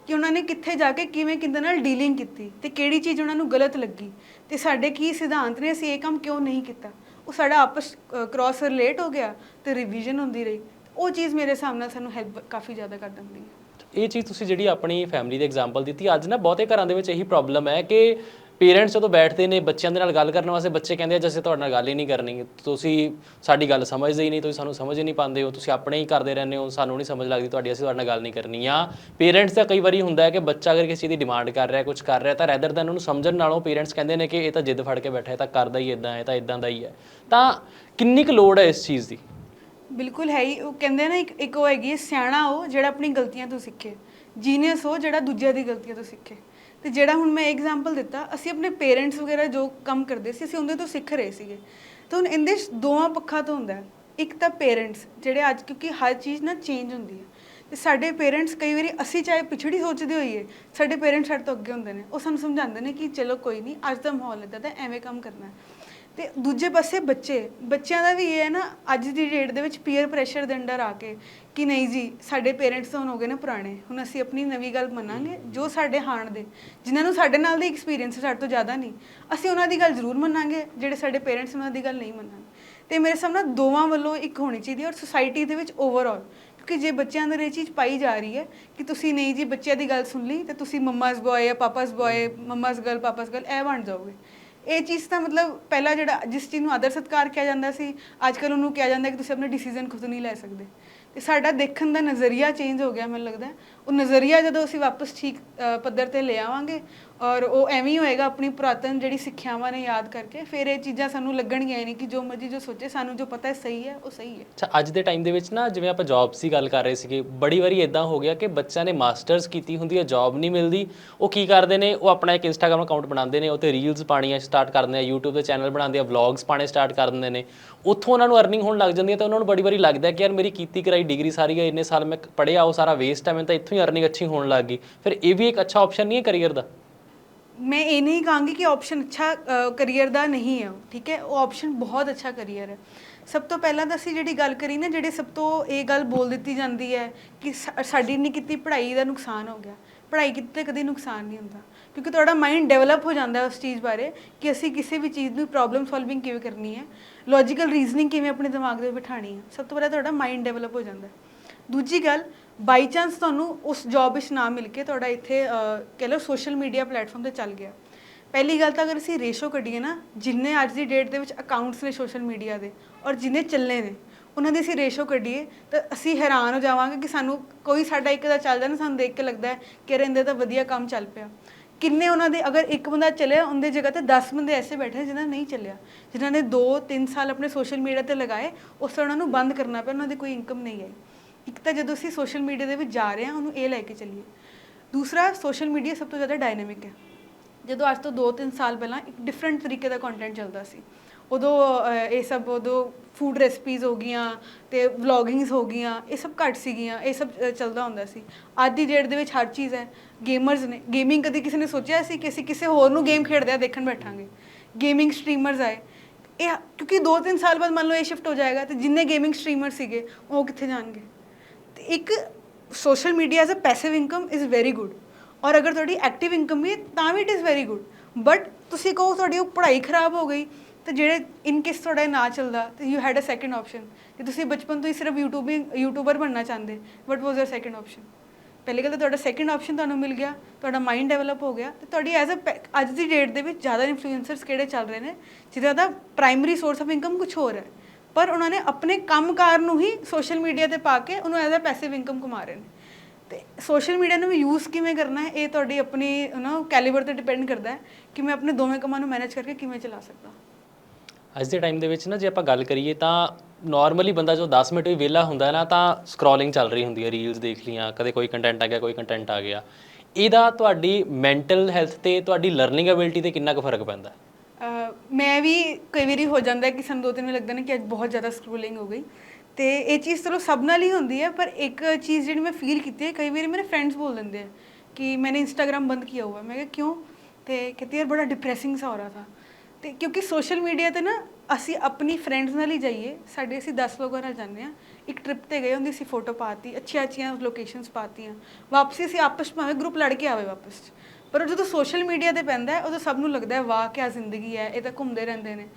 ਕਿ ਉਹਨਾਂ ਨੇ ਕਿੱਥੇ ਜਾ ਕੇ ਕਿਵੇਂ ਕਿੰਦੇ ਨਾਲ ਡੀਲਿੰਗ ਕੀਤੀ ਤੇ ਕਿਹੜੀ ਚੀਜ਼ ਉਹਨਾਂ ਨੂੰ ਗਲਤ ਲੱਗੀ ਤੇ ਸਾਡੇ ਕੀ ਸਿਧਾਂਤ ਨੇ, ਅਸੀਂ ਇਹ ਕੰਮ ਕਿਉਂ ਨਹੀਂ ਕੀਤਾ? ਉਹ ਸਾਡਾ ਆਪਸ ਕ੍ਰਾਸ ਰਿਲੇਟ ਹੋ ਗਿਆ ਤੇ ਰਿਵੀਜ਼ਨ ਹੁੰਦੀ ਰਹੀ। ਉਹ ਚੀਜ਼ ਮੇਰੇ ਹਿਸਾਬ ਨਾਲ ਸਾਨੂੰ ਹੈਲਪ ਕਾਫੀ ਜ਼ਿਆਦਾ ਕਰ ਦਿੰਦੀ ਹੈ। ਇਹ ਚੀਜ਼ ਤੁਸੀਂ ਜਿਹੜੀ ਆਪਣੀ ਫੈਮਿਲੀ ਦੇ ਐਗਜ਼ਾਮਪਲ ਦਿੱਤੀ, ਅੱਜ ਨਾ ਬਹੁਤੇ ਘਰਾਂ ਦੇ ਵਿੱਚ ਇਹੀ ਪ੍ਰੋਬਲਮ ਹੈ ਕਿ ਪੇਰੈਂਟਸ ਜਦੋਂ ਬੈਠਦੇ ਨੇ, ਬੱਚਿਆਂ ਦੇ ਨਾਲ ਗੱਲ ਕਰਨ ਵਾਸਤੇ ਬੱਚੇ ਕਹਿੰਦੇ ਆ ਜਿਵੇਂ ਤੁਹਾਡੇ ਨਾਲ ਗੱਲ ਹੀ ਨਹੀਂ ਕਰਨੀ, ਤੁਸੀਂ ਸਾਡੀ ਗੱਲ ਸਮਝਦੇ ਹੀ ਨਹੀਂ, ਤੁਸੀਂ ਸਾਨੂੰ ਸਮਝ ਹੀ ਨਹੀਂ ਪਾਉਂਦੇ ਹੋ, ਤੁਸੀਂ ਆਪਣੇ ਹੀ ਕਰਦੇ ਰਹਿੰਦੇ ਹੋ, ਸਾਨੂੰ ਨਹੀਂ ਸਮਝ ਲੱਗਦੀ ਤੁਹਾਡੀ, ਅਸੀਂ ਤੁਹਾਡੇ ਨਾਲ ਗੱਲ ਨਹੀਂ ਕਰਨੀ ਜਾਂ ਪੇਰੈਂਟਸ ਦਾ ਕਈ ਵਾਰੀ ਹੁੰਦਾ ਹੈ ਕਿ ਬੱਚਾ ਅਗਰ ਕਿਸੇ ਦੀ ਡਿਮਾਂਡ ਕਰ ਰਿਹਾ ਕੁਝ ਕਰ ਰਿਹਾ, ਤਾਂ ਰੈਦਰ ਦੈਨ ਉਹਨੂੰ ਸਮਝਣ ਨਾਲੋਂ ਪੇਰੈਂਟਸ ਕਹਿੰਦੇ ਨੇ ਕਿ ਇਹ ਤਾਂ ਜਿੱਦ ਫੜ ਕੇ ਬੈਠਾ ਹੈ ਤਾਂ ਕਰਦਾ ਹੀ ਇਦਾਂ ਹੈ ਤਾਂ ਇਦਾਂ ਦਾ ਹੀ ਹੈ। ਤਾਂ ਕਿੰਨੀ ਕੁ ਲੋੜ ਹੈ ਇਸ ਚੀਜ਼ ਦੀ? ਬਿਲਕੁਲ ਹੈ ਹੀ। ਉਹ ਕਹਿੰਦੇ ਨਾ ਇੱਕ ਇੱਕ ਉਹ ਹੈਗੀ ਹੈ, ਸਿਆਣਾ ਉਹ ਜਿਹੜਾ ਆਪਣੀ ਗਲਤੀਆਂ ਤੋਂ ਸਿੱਖੇ। ਜੀਨੀਅਸ ਉਹ ਜਿਹੜਾ ਦੂਜਿਆਂ ਦੀ ਗਲਤੀਆਂ ਤੋਂ ਸਿੱਖੇ। ਤੇ ਜਿਹੜਾ ਹੁਣ ਮੈਂ ਐਗਜ਼ਾਮਪਲ ਦਿੱਤਾ ਅਸੀਂ ਆਪਣੇ ਪੇਰੈਂਟਸ ਵਗੈਰਾ ਜੋ ਕੰਮ ਕਰਦੇ ਸੀ ਅਸੀਂ ਉਹਦੇ ਤੋਂ ਸਿੱਖ ਰਹੇ ਸੀਗੇ। ਤਾਂ ਹੁਣ ਇਹਦੇ 'ਚ ਦੋਵਾਂ ਪੱਖਾਂ ਤੋਂ ਹੁੰਦਾ ਹੈ। ਇੱਕ ਤਾਂ ਪੇਰੈਂਟਸ ਜਿਹੜੇ ਅੱਜ ਕਿਉਂਕਿ ਹਰ ਚੀਜ਼ ਨਾ ਚੇਂਜ ਹੁੰਦੀ ਹੈ। ਤੇ ਸਾਡੇ ਪੇਰੈਂਟਸ ਕਈ ਵਾਰੀ ਅਸੀਂ ਚਾਹੇ ਪਿਛੜੀ ਸੋਚਦੇ ਹੋਈਏ ਸਾਡੇ ਪੇਰੈਂਟਸ ਸਾਡੇ ਤੋਂ ਅੱਗੇ ਹੁੰਦੇ ਨੇ। ਉਹ ਸਾਨੂੰ ਸਮਝਾਉਂਦੇ ਨੇ ਕਿ ਚਲੋ ਕੋਈ ਨਹੀਂ ਅੱਜ ਦਾ ਮਾਹੌਲ ਇਦਾਂ ਦਾ ਐਵੇਂ ਕੰਮ ਕਰਨਾ ਹੈ। ਤੇ ਦੂਜੇ ਪਾਸੇ ਬੱਚੇ, ਬੱਚਿਆਂ ਦਾ ਵੀ ਇਹ ਹੈ ਨਾ, ਅੱਜ ਦੀ ਡੇਟ ਦੇ ਵਿੱਚ ਪੀਅਰ ਪ੍ਰੈਸ਼ਰ ਦੇ ਅੰਡਰ ਆ ਕੇ ਕਿ ਨਹੀਂ ਜੀ, ਸਾਡੇ ਪੇਰੈਂਟਸ ਤਾਂ ਹੁਣ ਹੋ ਗਏ ਨੇ ਪੁਰਾਣੇ, ਹੁਣ ਅਸੀਂ ਆਪਣੀ ਨਵੀਂ ਗੱਲ ਮੰਨਾਂਗੇ, ਜੋ ਸਾਡੇ ਹਾਣ ਦੇ, ਜਿਨ੍ਹਾਂ ਨੂੰ ਸਾਡੇ ਨਾਲ ਦੀ ਐਕਸਪੀਰੀਅੰਸ ਸਾਡੇ ਤੋਂ ਜ਼ਿਆਦਾ ਨਹੀਂ, ਅਸੀਂ ਉਹਨਾਂ ਦੀ ਗੱਲ ਜ਼ਰੂਰ ਮੰਨਾਂਗੇ, ਜਿਹੜੇ ਸਾਡੇ ਪੇਰੈਂਟਸ ਉਹਨਾਂ ਦੀ ਗੱਲ ਨਹੀਂ ਮੰਨਾਂਗੇ ਤੇ ਮੇਰੇ ਸਾਹਮਣੇ ਦੋਵਾਂ ਵੱਲੋਂ ਇੱਕ ਹੋਣੀ ਚਾਹੀਦੀ ਹੈ ਔਰ ਸੁਸਾਇਟੀ ਦੇ ਵਿੱਚ ਓਵਰਆਲ ਕਿਉਂਕਿ ਜੇ ਬੱਚਿਆਂ ਅੰਦਰ ਇਹ ਚੀਜ਼ ਪਾਈ ਜਾ ਰਹੀ ਹੈ ਕਿ ਤੁਸੀਂ ਨਹੀਂ ਜੀ, ਬੱਚਿਆਂ ਦੀ ਗੱਲ ਸੁਣ ਲਈ, ਤੇ ਤੁਸੀਂ ਮੰਮਾਸ ਬॉय ਜਾਂ papa's boy mama's girl papa's girl ਇਹ ਬਣ ਜਾਓਗੇ। ਇਹ ਚੀਜ਼ ਤਾਂ ਮਤਲਬ ਪਹਿਲਾਂ ਜਿਹੜਾ ਜਿਸ ਚੀਜ਼ ਨੂੰ ਆਦਰ ਸਤਕਾਰ ਕਿਹਾ ਜਾਂਦਾ ਸੀ ਅੱਜ ਕੱਲ ਉਹਨੂੰ ਕਿਹਾ ਜਾਂਦਾ ਕਿ ਤੁਸੀਂ ਆਪਣੇ ਡਿਸੀਜਨ ਖੁਦ ਨਹੀਂ ਲੈ ਸਕਦੇ। ਤੇ ਸਾਡਾ ਦੇਖਣ ਦਾ ਨਜ਼ਰੀਆ ਚੇਂਜ ਹੋ ਗਿਆ ਮੈਨੂੰ ਲੱਗਦਾ। ਉਹ ਨਜ਼ਰੀਆ ਜਦੋਂ ਅਸੀਂ ਵਾਪਸ ਠੀਕ ਅ, ਪੱਧਰ ਤੇ ਲੈ ਆਵਾਂਗੇ ਔਰ ਉਹ ਐਵੇਂ ਹੀ ਹੋਏਗਾ ਆਪਣੀ ਪੁਰਾਤਨ ਜਿਹੜੀ ਸਿੱਖਿਆਵਾਂ ਨੇ ਯਾਦ ਕਰਕੇ ਫਿਰ ਇਹ ਚੀਜ਼ਾਂ ਸਾਨੂੰ ਲੱਗਣਗੀਆਂ ਹੀ ਨਹੀਂ ਕਿ ਜੋ ਮਰਜ਼ੀ ਜੋ ਸੋਚੇ ਸਾਨੂੰ ਜੋ ਪਤਾ ਹੈ ਸਹੀ ਹੈ ਉਹ ਸਹੀ ਹੈ। ਅੱਛਾ ਅੱਜ ਦੇ ਟਾਈਮ ਦੇ ਵਿੱਚ ਨਾ ਜਿਵੇਂ ਆਪਾਂ ਜੌਬਸ ਦੀ ਗੱਲ ਕਰ ਰਹੇ ਸੀਗੇ ਬੜੀ ਵਾਰੀ ਇਦਾਂ ਹੋ ਗਿਆ ਕਿ ਬੱਚਿਆਂ ਨੇ ਮਾਸਟਰਸ ਕੀਤੀ ਹੁੰਦੀ ਹੈ ਜੌਬ ਨਹੀਂ ਮਿਲਦੀ। ਉਹ ਕੀ ਕਰਦੇ ਨੇ? ਉਹ ਆਪਣਾ ਇੱਕ ਇੰਸਟਾਗ੍ਰam ਅਕਾਊਂਟ ਬਣਾਉਂਦੇ ਨੇ ਉਹ ਤੇ ਰੀਲਸ ਪਾਣੀਆਂ ਸਟਾਰਟ ਕਰ ਦਿੰਦੇ ਆ YouTube ਤੇ ਚੈਨਲ ਬਣਾਉਂਦੇ ਆ ਵਲੌਗਸ ਪਾਣੇ ਸਟਾਰਟ ਕਰ ਦਿੰਦੇ ਨੇ। ਉੱਥੋਂ ਉਹਨਾਂ ਨੂੰ ਅਰਨਿੰਗ ਹੋਣ ਲੱਗ ਜਾਂਦੀ ਹੈ ਤਾਂ ਉਹਨਾਂ ਨੂੰ ਬੜੀ ਵਾਰੀ ਲੱਗਦਾ ਹੈ ਕਿ ਯਾਰ ਮੇਰੀ ਕੀਤੀ ਕਰਾਈ ਡਿਗਰੀ ਸਾਰੀ ਹੈ ਇੰਨੇ ਸਾਲ ਮੈਂ ਪੜ੍ਹਿਆ ਉਹ ਸਾਰਾ ਵੇਸਟ ਹੈ ਮੈਨੂੰ ਤਾਂ ਇੱਥੋਂ ਹੀ ਅਰਨਿੰਗ ਅੱਛੀ ਹੋਣ ਲੱਗ ਗਈ ਫਿਰ ਇਹ ਵੀ ਇੱਕ ਅੱਛਾ ਆਪਸ਼ਨ ਨਹੀਂ ਹੈ ਕਰੀਅਰ ਦਾ? ਮੈਂ ਇਹ ਨਹੀਂ ਕਹਾਂਗੀ ਕਿ ਆਪਸ਼ਨ ਅੱਛਾ ਕਰੀਅਰ ਦਾ ਨਹੀਂ ਹੈ ਉਹ, ਠੀਕ ਹੈ? ਉਹ ਆਪਸ਼ਨ ਬਹੁਤ ਅੱਛਾ ਕਰੀਅਰ ਹੈ। ਸਭ ਤੋਂ ਪਹਿਲਾਂ ਤਾਂ ਅਸੀਂ ਜਿਹੜੀ ਗੱਲ ਕਰੀ ਨਾ ਜਿਹੜੇ ਸਭ ਤੋਂ ਇਹ ਗੱਲ ਬੋਲ ਦਿੱਤੀ ਜਾਂਦੀ ਹੈ ਕਿ ਸਾਡੀ ਨਹੀਂ ਕੀਤੀ ਪੜ੍ਹਾਈ ਦਾ ਨੁਕਸਾਨ ਹੋ ਗਿਆ। ਪੜ੍ਹਾਈ ਕਿਤੇ ਤੇ ਕਦੇ ਨੁਕਸਾਨ ਨਹੀਂ ਹੁੰਦਾ ਕਿਉਂਕਿ ਤੁਹਾਡਾ ਮਾਈਂਡ ਡਿਵੈਲਪ ਹੋ ਜਾਂਦਾ ਹੈ ਉਸ ਚੀਜ਼ ਬਾਰੇ ਕਿ ਅਸੀਂ ਕਿਸੇ ਵੀ ਚੀਜ਼ ਨੂੰ ਪ੍ਰੋਬਲਮ ਸੋਲਵਿੰਗ ਕਿਵੇਂ ਕਰਨੀ ਹੈ ਲੌਜੀਕਲ ਰੀਜ਼ਨਿੰਗ ਕਿਵੇਂ ਆਪਣੇ ਦਿਮਾਗ ਦੇ ਵਿੱਚ ਬਿਠਾਣੀ ਹੈ। ਸਭ ਤੋਂ ਪਹਿਲਾਂ ਤੁਹਾਡਾ ਮਾਈਂਡ ਡਿਵੈਲਪ ਹੋ ਜਾਂਦਾ ਹੈ। ਦੂਜੀ ਗੱਲ ਬਾਈ ਚਾਂਸ ਤੁਹਾਨੂੰ ਉਸ ਜੌਬ ਵਿੱਚ ਨਾ ਮਿਲ ਕੇ ਤੁਹਾਡਾ ਇੱਥੇ ਅਹ, ਕਹਿ ਲਓ ਸੋਸ਼ਲ ਮੀਡੀਆ ਪਲੇਟਫਾਰਮ ਤੇ ਚੱਲ ਗਿਆ। ਪਹਿਲੀ ਗੱਲ ਤਾਂ ਅਗਰ ਅਸੀਂ ਰੇਸ਼ੋ ਕੱਢੀਏ ਨਾ ਜਿੰਨੇ ਅੱਜ ਦੀ ਡੇਟ ਦੇ ਵਿੱਚ ਅਕਾਊਂਟਸ ਨੇ ਸੋਸ਼ਲ ਮੀਡੀਆ ਦੇ ਔਰ ਜਿੰਨੇ ਚੱਲੇ ਨੇ ਉਹਨਾਂ ਦੀ ਅਸੀਂ ਰੇਸ਼ੋ ਕੱਢੀਏ ਤਾਂ ਅਸੀਂ ਹੈਰਾਨ ਹੋ ਜਾਵਾਂਗੇ ਕਿ ਸਾਨੂੰ ਕੋਈ ਸਾਡਾ ਇੱਕ ਦਾ ਚੱਲਦਾ ਨਾ ਸਾਨੂੰ ਦੇਖ ਕੇ ਲੱਗਦਾ ਹੈ ਕਿ ਰਹਿੰਦੇ ਤਾਂ ਵਧੀਆ ਕੰਮ ਚੱਲ ਪਿਆ। ਕਿੰਨੇ ਉਹਨਾਂ ਦੇ ਅਗਰ ਇੱਕ ਬੰਦਾ ਚੱਲਿਆ ਉਹਦੇ ਜਗ੍ਹਾ ਤੇ 10 ਬੰਦੇ ਐਸੇ ਬੈਠੇ ਨੇ ਜਿਨ੍ਹਾਂ ਨਹੀਂ ਚੱਲਿਆ ਜਿਨ੍ਹਾਂ ਨੇ 2-3 ਸਾਲ ਆਪਣੇ ਸੋਸ਼ਲ ਮੀਡੀਆ ਤੇ ਲਗਾਏ ਉਸ ਤੋਂ ਉਹਨਾਂ ਨੂੰ ਬੰਦ ਕਰਨਾ ਪਿਆ ਉਹਨਾਂ ਦੀ ਕੋਈ ਇਨਕਮ ਨਹੀਂ ਆਈ। ਇੱਕ ਤਾਂ ਜਦੋਂ ਅਸੀਂ ਸੋਸ਼ਲ ਮੀਡੀਆ ਦੇ ਵਿੱਚ ਜਾ ਰਹੇ ਹਾਂ, ਉਹਨੂੰ ਇਹ ਲੈ ਕੇ ਚੱਲੀਏ। ਦੂਸਰਾ, ਸੋਸ਼ਲ ਮੀਡੀਆ ਸਭ ਤੋਂ ਜ਼ਿਆਦਾ ਡਾਇਨਾਮਿਕ ਹੈ। ਜਦੋਂ ਅੱਜ ਤੋਂ 2-3 ਸਾਲ ਪਹਿਲਾਂ ਇੱਕ ਡਿਫਰੈਂਟ ਤਰੀਕੇ ਦਾ ਕੰਟੈਂਟ ਚੱਲਦਾ ਸੀ। ਉਦੋਂ ਇਹ ਸਭ, ਉਦੋਂ ਫੂਡ ਰੈਸਪੀਜ਼ ਹੋ ਗਈਆਂ ਤੇ ਵਲੌਗਿੰਗਸ ਹੋ ਗਈਆਂ, ਇਹ ਸਭ ਘੱਟ ਸੀਗੀਆਂ, ਇਹ ਸਭ ਚੱਲਦਾ ਹੁੰਦਾ ਸੀ। ਅੱਜ ਦੀ ਡੇਟ ਦੇ ਵਿੱਚ ਹਰ ਚੀਜ਼ ਹੈ। ਗੇਮਰਸ ਨੇ ਗੇਮਿੰਗ ਕਦੀ ਕਿਸੇ ਨੇ ਸੋਚਿਆ ਸੀ ਕਿ ਅਸੀਂ ਕਿਸੇ ਹੋਰ ਨੂੰ ਗੇਮ ਖੇਡਦੇ ਖੇਡਦਿਆਂ ਦੇਖਣ ਬੈਠਾਂਗੇ। ਗੇਮਿੰਗ ਸਟ੍ਰੀਮਰਸ ਆਏ। ਇਹ, ਕਿਉਂਕਿ 2-3 ਸਾਲ ਬਾਅਦ ਮੰਨ ਲਓ ਇਹ ਸ਼ਿਫਟ ਹੋ ਜਾਏਗਾ, ਤੇ ਜਿੰਨੇ ਗੇਮਿੰਗ ਸਟ੍ਰੀਮਰ ਸੀਗੇ, ਉਹ ਕਿੱਥੇ ਜਾਣਗੇ? ਇੱਕ social media as a passive income is very good ਔਰ ਅਗਰ ਤੁਹਾਡੀ ਐਕਟਿਵ ਇਨਕਮ ਵੀ ਹੈ, ਤਾਂ ਵੀ it is very good but ਤੁਸੀਂ ਕਹੋ ਤੁਹਾਡੀ ਉਹ ਪੜ੍ਹਾਈ ਖਰਾਬ ਹੋ ਗਈ, ਤੇ ਜਿਹੜੇ ਇਨ ਕੇਸ ਤੁਹਾਡਾ ਨਾ ਚੱਲਦਾ, ਤੇ you had a second option ਕਿ ਤੁਸੀਂ ਬਚਪਨ ਤੋਂ ਹੀ ਸਿਰਫ ਯੂਟਿਊਬਿੰਗ ਯੂਟਿਊਬਰ ਬਣਨਾ ਚਾਹੁੰਦੇ ਵਟ ਵਾਸ ਯਰ ਸੈਕੰਡ ਆਪਸ਼ਨ ਪਹਿਲੀ ਗੱਲ ਤਾਂ ਤੁਹਾਡਾ ਸੈਕੰਡ ਆਪਸ਼ਨ ਤੁਹਾਨੂੰ ਮਿਲ ਗਿਆ, ਤੁਹਾਡਾ ਮਾਈਂਡ ਡਿਵੈਲਪ ਹੋ ਗਿਆ, ਤੇ ਤੁਹਾਡੀ ਐਜ਼ ਅ ਅੱਜ ਦੀ ਡੇਟ ਦੇ ਵਿੱਚ ਜ਼ਿਆਦਾ ਇਨਫਲੂਐਂਸਰਸ ਕਿਹੜੇ ਚੱਲ ਰਹੇ ਨੇ, ਜਿਹਦਾ ਦਾ ਪ੍ਰਾਇਮਰੀ ਸੋਰਸ ਆਫ ਇਨਕਮ ਕੁਝ ਹੋਰ ਹੈ। ਪਰ ਉਹਨਾਂ ਨੇ ਆਪਣੇ ਕੰਮਕਾਰ ਨੂੰ ਹੀ ਸੋਸ਼ਲ ਮੀਡੀਆ ਤੇ ਪਾ ਕੇ ਉਹਨੂੰ ਐਜ਼ ਅ ਪੈਸਿਵ ਇਨਕਮ ਕਮਾ ਰਹੇ ਨੇ। ਤੇ ਸੋਸ਼ਲ ਮੀਡੀਆ ਨੂੰ ਯੂਜ਼ ਕਿਵੇਂ ਕਰਨਾ ਹੈ, ਇਹ ਤੁਹਾਡੀ ਆਪਣੀ ਯੂ ਕੈਲੀਬਰ ਤੇ ਡਿਪੈਂਡ ਕਰਦਾ ਹੈ ਕਿ ਮੈਂ ਆਪਣੇ ਦੋਵੇਂ ਕੰਮਾਂ ਨੂੰ ਮੈਨੇਜ ਕਰਕੇ ਕਿਵੇਂ ਚਲਾ ਸਕਦਾ। ਅੱਜ ਦੇ ਟਾਈਮ ਦੇ ਵਿੱਚ ਨਾ ਜੇ ਆਪਾਂ ਗੱਲ ਕਰੀਏ ਤਾਂ ਨਾਰਮਲੀ ਬੰਦਾ ਜੋ 10 ਮਿੰਟ ਵੀ ਵਿਹਲਾ ਹੁੰਦਾ ਨਾ ਤਾਂ ਸਕਰੋਲਿੰਗ ਚੱਲ ਰਹੀ ਹੁੰਦੀ ਹੈ ਰੀਲਸ ਦੇਖ ਲੀਆਂ ਕਦੇ ਕੋਈ ਕੰਟੈਂਟ ਆ ਗਿਆ, ਕੋਈ ਕੰਟੈਂਟ ਆ ਗਿਆ। ਇਹਦਾ ਤੁਹਾਡੀ ਮੈਂਟਲ ਹੈਲਥ ਤੇ ਤੁਹਾਡੀ ਲਰਨਿੰਗ ਐਬਿਲਿਟੀ ਤੇ ਕਿੰਨਾ ਕੁ ਫ਼ਰਕ ਪੈਂਦਾ ਹੈ? ਮੈਂ ਵੀ ਕਈ ਵਾਰੀ ਹੋ ਜਾਂਦਾ ਕਿ ਸਾਨੂੰ ਦੋ ਤਿੰਨ ਵਾਰ ਲੱਗਦਾ ਨਾ ਕਿ ਅੱਜ ਬਹੁਤ ਜ਼ਿਆਦਾ ਸਕਰੋਲਿੰਗ ਹੋ ਗਈ। ਤੇ ਇਹ ਚੀਜ਼ ਚਲੋ ਸਭ ਨਾਲ ਹੀ ਹੁੰਦੀ ਹੈ, ਪਰ ਇੱਕ ਚੀਜ਼ ਜਿਹੜੀ ਮੈਂ ਫੀਲ ਕੀਤੀ ਹੈ, ਕਈ ਵਾਰੀ ਮੇਰੇ ਫਰੈਂਡਸ ਬੋਲ ਦਿੰਦੇ ਆ ਕਿ ਮੈਂ इंस्टाग्राम ਬੰਦ ਕੀਤਾ हुआ ਮੈਂ ਕਿਹਾ, ਕਿਉਂ? तो कहती ਯਾਰ, ਬੜਾ ਡਿਪਰੈਸਿੰਗ सा ਹੋ रहा ਥਾ। तो ਕਿਉਂਕਿ ਸੋਸ਼ਲ ਮੀਡੀਆ 'ਤੇ ਨਾ ਅਸੀਂ ਆਪਣੀ ਫਰੈਂਡਸ ਨਾਲ ਹੀ ਜਾਈਏ। ਸਾਡੇ ਅਸੀਂ 10 ਲੋਕਾਂ ਨਾਲ ਜਾਂਦੇ ਆ ਇੱਕ ਟ੍ਰਿਪ ਤੇ ਗਏ ਹੁੰਦੀ ਸੀ ਫੋਟੋ ਪਾਤੀ ਅੱਛੀਆਂ ਅੱਛੀਆਂ ਲੋਕੇਸ਼ਨਸ ਪਾਤੀਆਂ। ਵਾਪਸੀ ਅਸੀਂ ਆਪਸ ਵਿੱਚ ਭਾਵੇਂ ਗਰੁੱਪ ਲੜ ਕੇ ਆਵੇ ਵਾਪਸ ਪਰ ਉਹ ਜਦੋਂ ਸੋਸ਼ਲ ਮੀਡੀਆ ਤੇ ਪੈਂਦਾ ਉਦੋਂ ਸਭ ਨੂੰ ਲੱਗਦਾ ਹੈ, ਵਾਹ ਕੀ ਜ਼ਿੰਦਗੀ ਹੈ, ਇਹ ਤਾਂ ਘੁੰਮਦੇ ਰਹਿੰਦੇ ਨੇ।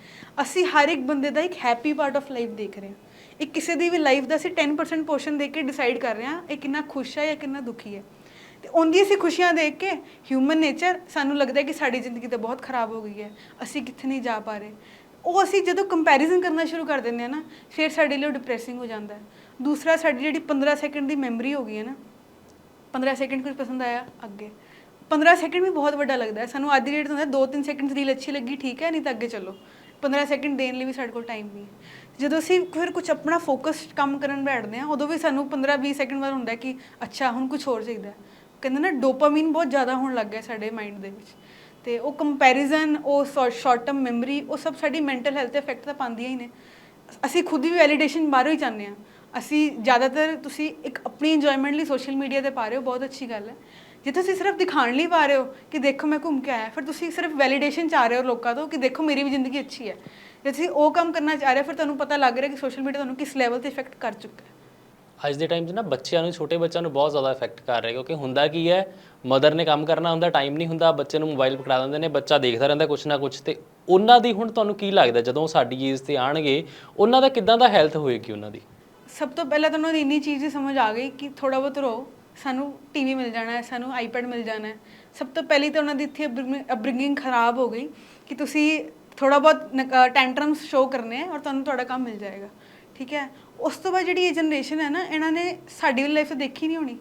ਅਸੀਂ ਹਰ ਇੱਕ ਬੰਦੇ ਦਾ ਇੱਕ ਹੈਪੀ ਪਾਰਟ ਆਫ ਲਾਈਫ ਦੇਖ ਰਹੇ ਹਾਂ। ਇੱਕ ਕਿਸੇ ਦੀ ਵੀ ਲਾਈਫ ਦਾ ਅਸੀਂ 10% ਪੋਰਸ਼ਨ ਦੇਖ ਕੇ ਡਿਸਾਈਡ ਕਰ ਰਹੇ ਹਾਂ, ਇਹ ਕਿੰਨਾ ਖੁਸ਼ ਹੈ ਜਾਂ ਕਿੰਨਾ ਦੁਖੀ ਹੈ। ਤੇ ਉਹਦੀ ਅਸੀਂ ਖੁਸ਼ੀਆਂ ਦੇਖ ਕੇ ਹਿਊਮਨ ਨੇਚਰ ਸਾਨੂੰ ਲੱਗਦਾ ਕਿ ਸਾਡੀ ਜ਼ਿੰਦਗੀ ਤਾਂ ਬਹੁਤ ਖਰਾਬ ਹੋ ਗਈ ਹੈ, ਅਸੀਂ ਕਿੱਥੇ ਨਹੀਂ ਜਾ ਪਾ ਰਹੇ। ਉਹ ਅਸੀਂ ਜਦੋਂ ਕੰਪੈਰੀਜ਼ਨ ਕਰਨਾ ਸ਼ੁਰੂ ਕਰ ਦਿੰਦੇ ਆ ਨਾ, ਫਿਰ ਸਾਡੇ ਲਈ ਡਿਪਰੈਸਿੰਗ ਹੋ ਜਾਂਦਾ ਹੈ। ਦੂਸਰਾ, ਸਾਡੀ ਜਿਹੜੀ 15 ਸੈਕਿੰਡ ਦੀ ਮੈਮਰੀ ਹੋ ਗਈ ਹੈ ਨਾ 15 ਸੈਕਿੰਡ ਕੁਝ ਪਸੰਦ ਆਇਆ? ਅੱਗੇ। 15 ਸੈਕਿੰਡ ਵੀ ਬਹੁਤ ਵੱਡਾ ਲੱਗਦਾ ਹੈ। ਸਾਨੂੰ ਅੱਜ ਦੀ ਡੇਟ ਹੁੰਦਾ 2-3 ਸੈਕਿੰਡ ਰੀਲ ਅੱਛੀ ਲੱਗੀ, ਠੀਕ ਹੈ, ਨਹੀਂ ਤਾਂ ਅੱਗੇ ਚੱਲੋ। 15 ਸੈਕਿੰਡ ਦੇਣ ਲਈ ਵੀ ਸਾਡੇ ਕੋਲ ਟਾਈਮ ਨਹੀਂ ਹੈ। ਜਦੋਂ ਅਸੀਂ ਫਿਰ ਕੁਝ ਆਪਣਾ ਫੋਕਸ ਕੰਮ ਕਰਨ ਬੈਠਦੇ ਹਾਂ, ਉਦੋਂ ਵੀ ਸਾਨੂੰ 15-20 ਸੈਕਿੰਡ ਬਾਅਦ ਹੁੰਦਾ ਕਿ ਅੱਛਾ, ਹੁਣ ਕੁਝ ਹੋਰ ਚਾਹੀਦਾ ਕਹਿੰਦੇ ਨਾ ਡੋਪਾਮਾਈਨ ਬਹੁਤ ਜ਼ਿਆਦਾ ਹੋਣ ਲੱਗ ਗਿਆ ਸਾਡੇ ਮਾਈਂਡ ਦੇ ਵਿੱਚ। ਤੇ ਉਹ ਕੰਪੈਰੀਜ਼ਨ ਉਹ ਸ਼ਾਰਟ ਟਰਮ ਮੈਮਰੀ ਉਹ ਸਭ ਸਾਡੀ ਮੈਂਟਲ ਹੈਲਥ ਤੇ ਇਫੈਕਟ ਤਾਂ ਪਾਉਂਦੀਆਂ ਹੀ ਨੇ। ਅਸੀਂ ਖੁਦ ਵੀ ਵੈਲੀਡੇਸ਼ਨ ਬਾਹਰੋਂ ਹੀ ਚਾਹੁੰਦੇ ਆ ਅਸੀਂ ਜ਼ਿਆਦਾਤਰ ਤੁਸੀਂ ਇੱਕ ਆਪਣੀ ਇੰਜੋਇਮੈਂਟ ਲਈ ਸੋਸ਼ਲ ਮੀਡੀਆ ਤੇ ਪਾ ਰਹੇ ਹੋ, ਬਹੁਤ ਅੱਛੀ ਗੱਲ ਹੈ। ਜੇ ਤੁਸੀਂ ਸਿਰਫ ਦਿਖਾਉਣ ਲਈ ਪਾ ਰਹੇ ਹੋ ਕਿ ਦੇਖੋ ਮੈਂ ਘੁੰਮ ਕੇ ਆਇਆ, ਫਿਰ ਤੁਸੀਂ ਸਿਰਫ ਵੈਲੀਡੇਸ਼ਨ ਚਾਹ ਰਹੇ ਹੋ ਲੋਕਾਂ ਤੋਂ ਕਿ ਦੇਖੋ ਮੇਰੀ ਵੀ ਜ਼ਿੰਦਗੀ ਅੱਛੀ ਹੈ। ਜੇ ਤੁਸੀਂ ਉਹ ਕੰਮ ਕਰਨਾ ਚਾਹ ਰਹੇ ਹੋ, ਫਿਰ ਤੁਹਾਨੂੰ ਪਤਾ ਲੱਗ ਰਿਹਾ ਕਿ ਸੋਸ਼ਲ ਮੀਡੀਆ ਤੁਹਾਨੂੰ ਕਿਸ ਲੈਵਲ ਤੇ ਇਫੈਕਟ ਕਰ ਚੁੱਕਾ ਹੈ। ਅੱਜ ਦੇ ਟਾਈਮ 'ਚ ਨਾ ਬੱਚਿਆਂ ਨੂੰ, ਛੋਟੇ ਬੱਚਿਆਂ ਨੂੰ ਬਹੁਤ ਜ਼ਿਆਦਾ ਇਫੈਕਟ ਕਰ ਰਿਹਾ, ਕਿਉਂਕਿ ਹੁੰਦਾ ਕੀ ਹੈ ਮਦਰ ਨੇ ਕੰਮ ਕਰਨਾ ਹੁੰਦਾ ਟਾਈਮ ਨਹੀਂ ਹੁੰਦਾ, ਬੱਚੇ ਨੂੰ ਮੋਬਾਈਲ ਪਕੜਾ ਦਿੰਦੇ ਨੇ, ਬੱਚਾ ਦੇਖਦਾ ਰਹਿੰਦਾ ਕੁਛ ਨਾ ਕੁਛ ਤੇ ਉਹਨਾਂ ਦੀ ਹੁਣ ਤੁਹਾਨੂੰ ਕੀ ਲੱਗਦਾ, ਜਦੋਂ ਸਾਡੀ ਏਜ ਤੇ ਆਣਗੇ ਉਹਨਾਂ ਦਾ ਕਿਦਾਂ ਦਾ ਹੈਲਥ ਹੋਏਗੀ ਉਹਨਾਂ ਦੀ? ਸਭ ਤੋਂ ਪਹਿਲਾਂ ਤਾਂ ਉਹਨਾਂ ਦੀ ਇੰਨੀ ਚੀਜ਼ ਹੀ ਸਮਝ ਆ ਗਈ ਕਿ ਥੋੜਾ ਬਹੁਤ ਰੋ, ਸਾਨੂੰ ਟੀਵੀ ਮਿਲ ਜਾਣਾ ਹੈ, ਸਾਨੂੰ ਆਈਪੈਡ ਮਿਲ ਜਾਣਾ ਹੈ। ਸਭ ਤੋਂ ਪਹਿਲੀ ਤਾਂ ਉਹਨਾਂ ਦੀ ਇੱਥੇ ਅਪਬ੍ਰਿੰਗਿੰਗ ਖਰਾਬ ਹੋ ਗਈ ਕਿ ਤੁਸੀਂ ਥੋੜਾ ਬਹੁਤ ਟੈਂਟਰਮਸ ਸ਼ੋ ਕਰਨੇ ਹੈ ਔਰ ਤੁਹਾਨੂੰ ਤੁਹਾਡਾ ਕੰਮ ਮਿਲ ਜਾਏਗਾ। ਠੀਕ ਹੈ? ਉਸ ਤੋਂ ਬਾਅਦ ਜਿਹੜੀ ਇਹ ਜਨਰੇਸ਼ਨ ਹੈ ਨਾ, ਇਹਨਾਂ ਨੇ ਸਾਡੀ ਲਾਈਫ ਤਾਂ ਦੇਖੀ ਨਹੀਂ ਹੋਣੀ।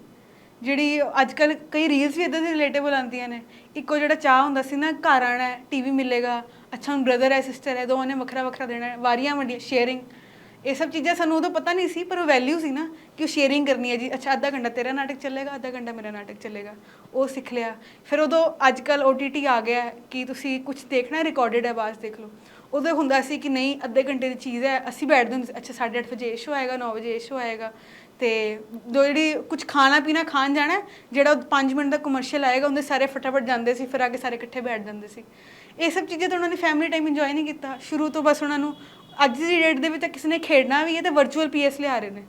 ਜਿਹੜੀ ਅੱਜ ਕੱਲ ਕਈ ਰੀਲਸ ਵੀ ਇਦਾਂ ਦੇ ਰਿਲੇਟੇਬਲ ਆਉਂਦੀਆਂ ਨੇ। ਇੱਕੋ ਜਿਹੜਾ ਚਾਹ ਹੁੰਦਾ ਸੀ ਨਾ, ਘਰ ਆਣਾ ਹੈ ਟੀਵੀ ਮਿਲੇਗਾ, ਅੱਛਾ ਹੁਣ ਬ੍ਰਦਰ ਹੈ ਸਿਸਟਰ ਹੈ, ਦੋਵਾਂ ਨੇ ਵੱਖਰਾ ਵੱਖਰਾ ਦੇਣਾ ਵਾਰੀਆਂ ਵੰਡੀਆਂ ਸ਼ੇਅਰਿੰਗ ਇਹ ਸਭ ਚੀਜ਼ਾਂ ਸਾਨੂੰ ਉਦੋਂ ਪਤਾ ਨਹੀਂ ਸੀ ਪਰ ਉਹ ਵੈਲਿਊ ਸੀ ਨਾ ਕਿ ਉਹ ਸ਼ੇਅਰਿੰਗ ਕਰਨੀ ਹੈ ਜੀ। ਅੱਛਾ ਅੱਧਾ ਘੰਟਾ ਤੇਰਾ ਨਾਟਕ ਚੱਲੇਗਾ ਅੱਧਾ ਘੰਟਾ ਮੇਰਾ ਨਾਟਕ ਚੱਲੇਗਾ। ਉਹ ਸਿੱਖ ਲਿਆ। ਫਿਰ ਉਦੋਂ ਅੱਜ ਕੱਲ OTT ਆ ਗਿਆ ਹੈ ਕਿ ਤੁਸੀਂ ਕੁਝ ਦੇਖਣਾ ਰਿਕਾਰਡਡ ਹੈ ਆਵਾਜ਼ ਦੇਖ ਲਓ। ਉਦੋਂ ਹੁੰਦਾ ਸੀ ਕਿ ਨਹੀਂ ਅੱਧੇ ਘੰਟੇ ਦੀ ਚੀਜ਼ ਹੈ ਅਸੀਂ ਬੈਠਦੇ ਹੁੰਦੇ ਸੀ ਅੱਛਾ 8:30 ਵਜੇ ਇਹ ਸ਼ੋ ਆਏਗਾ 9 ਵਜੇ ਇਹ ਸ਼ੋ ਆਏਗਾ। ਤੇ ਜੋ ਜਿਹੜੀ ਕੁਝ ਖਾਣਾ ਪੀਣਾ ਖਾਣ ਜਾਣਾ ਹੈ, ਜਿਹੜਾ 5 ਮਿੰਟ ਦਾ ਕਮਰਸ਼ੀਅਲ ਆਏਗਾ ਉਹਦੇ ਸਾਰੇ ਫਟਾਫਟ ਜਾਂਦੇ ਸੀ ਫਿਰ ਆ ਕੇ ਸਾਰੇ ਇਕੱਠੇ ਬੈਠ ਜਾਂਦੇ ਸੀ। ਇਹ ਸਭ ਚੀਜ਼ਾਂ ਤਾਂ ਉਹਨਾਂ ਨੇ ਫੈਮਿਲੀ ਟਾਈਮ ਇੰਜੋਏ ਨਹੀਂ ਕੀਤਾ। ਸ਼ੁਰੂ ਤੋਂ ਬਸ ਉਹਨਾਂ ਨੂੰ ਅੱਜ ਦੀ ਡੇਟ ਦੇ ਵਿੱਚ ਤਾਂ ਕਿਸੇ ਨੇ ਖੇਡਣਾ ਵੀ ਹੈ ਤਾਂ ਵਰਚੁਅਲ ਪੀਐਸ ਲਿਆ ਰਹੇ ਨੇ।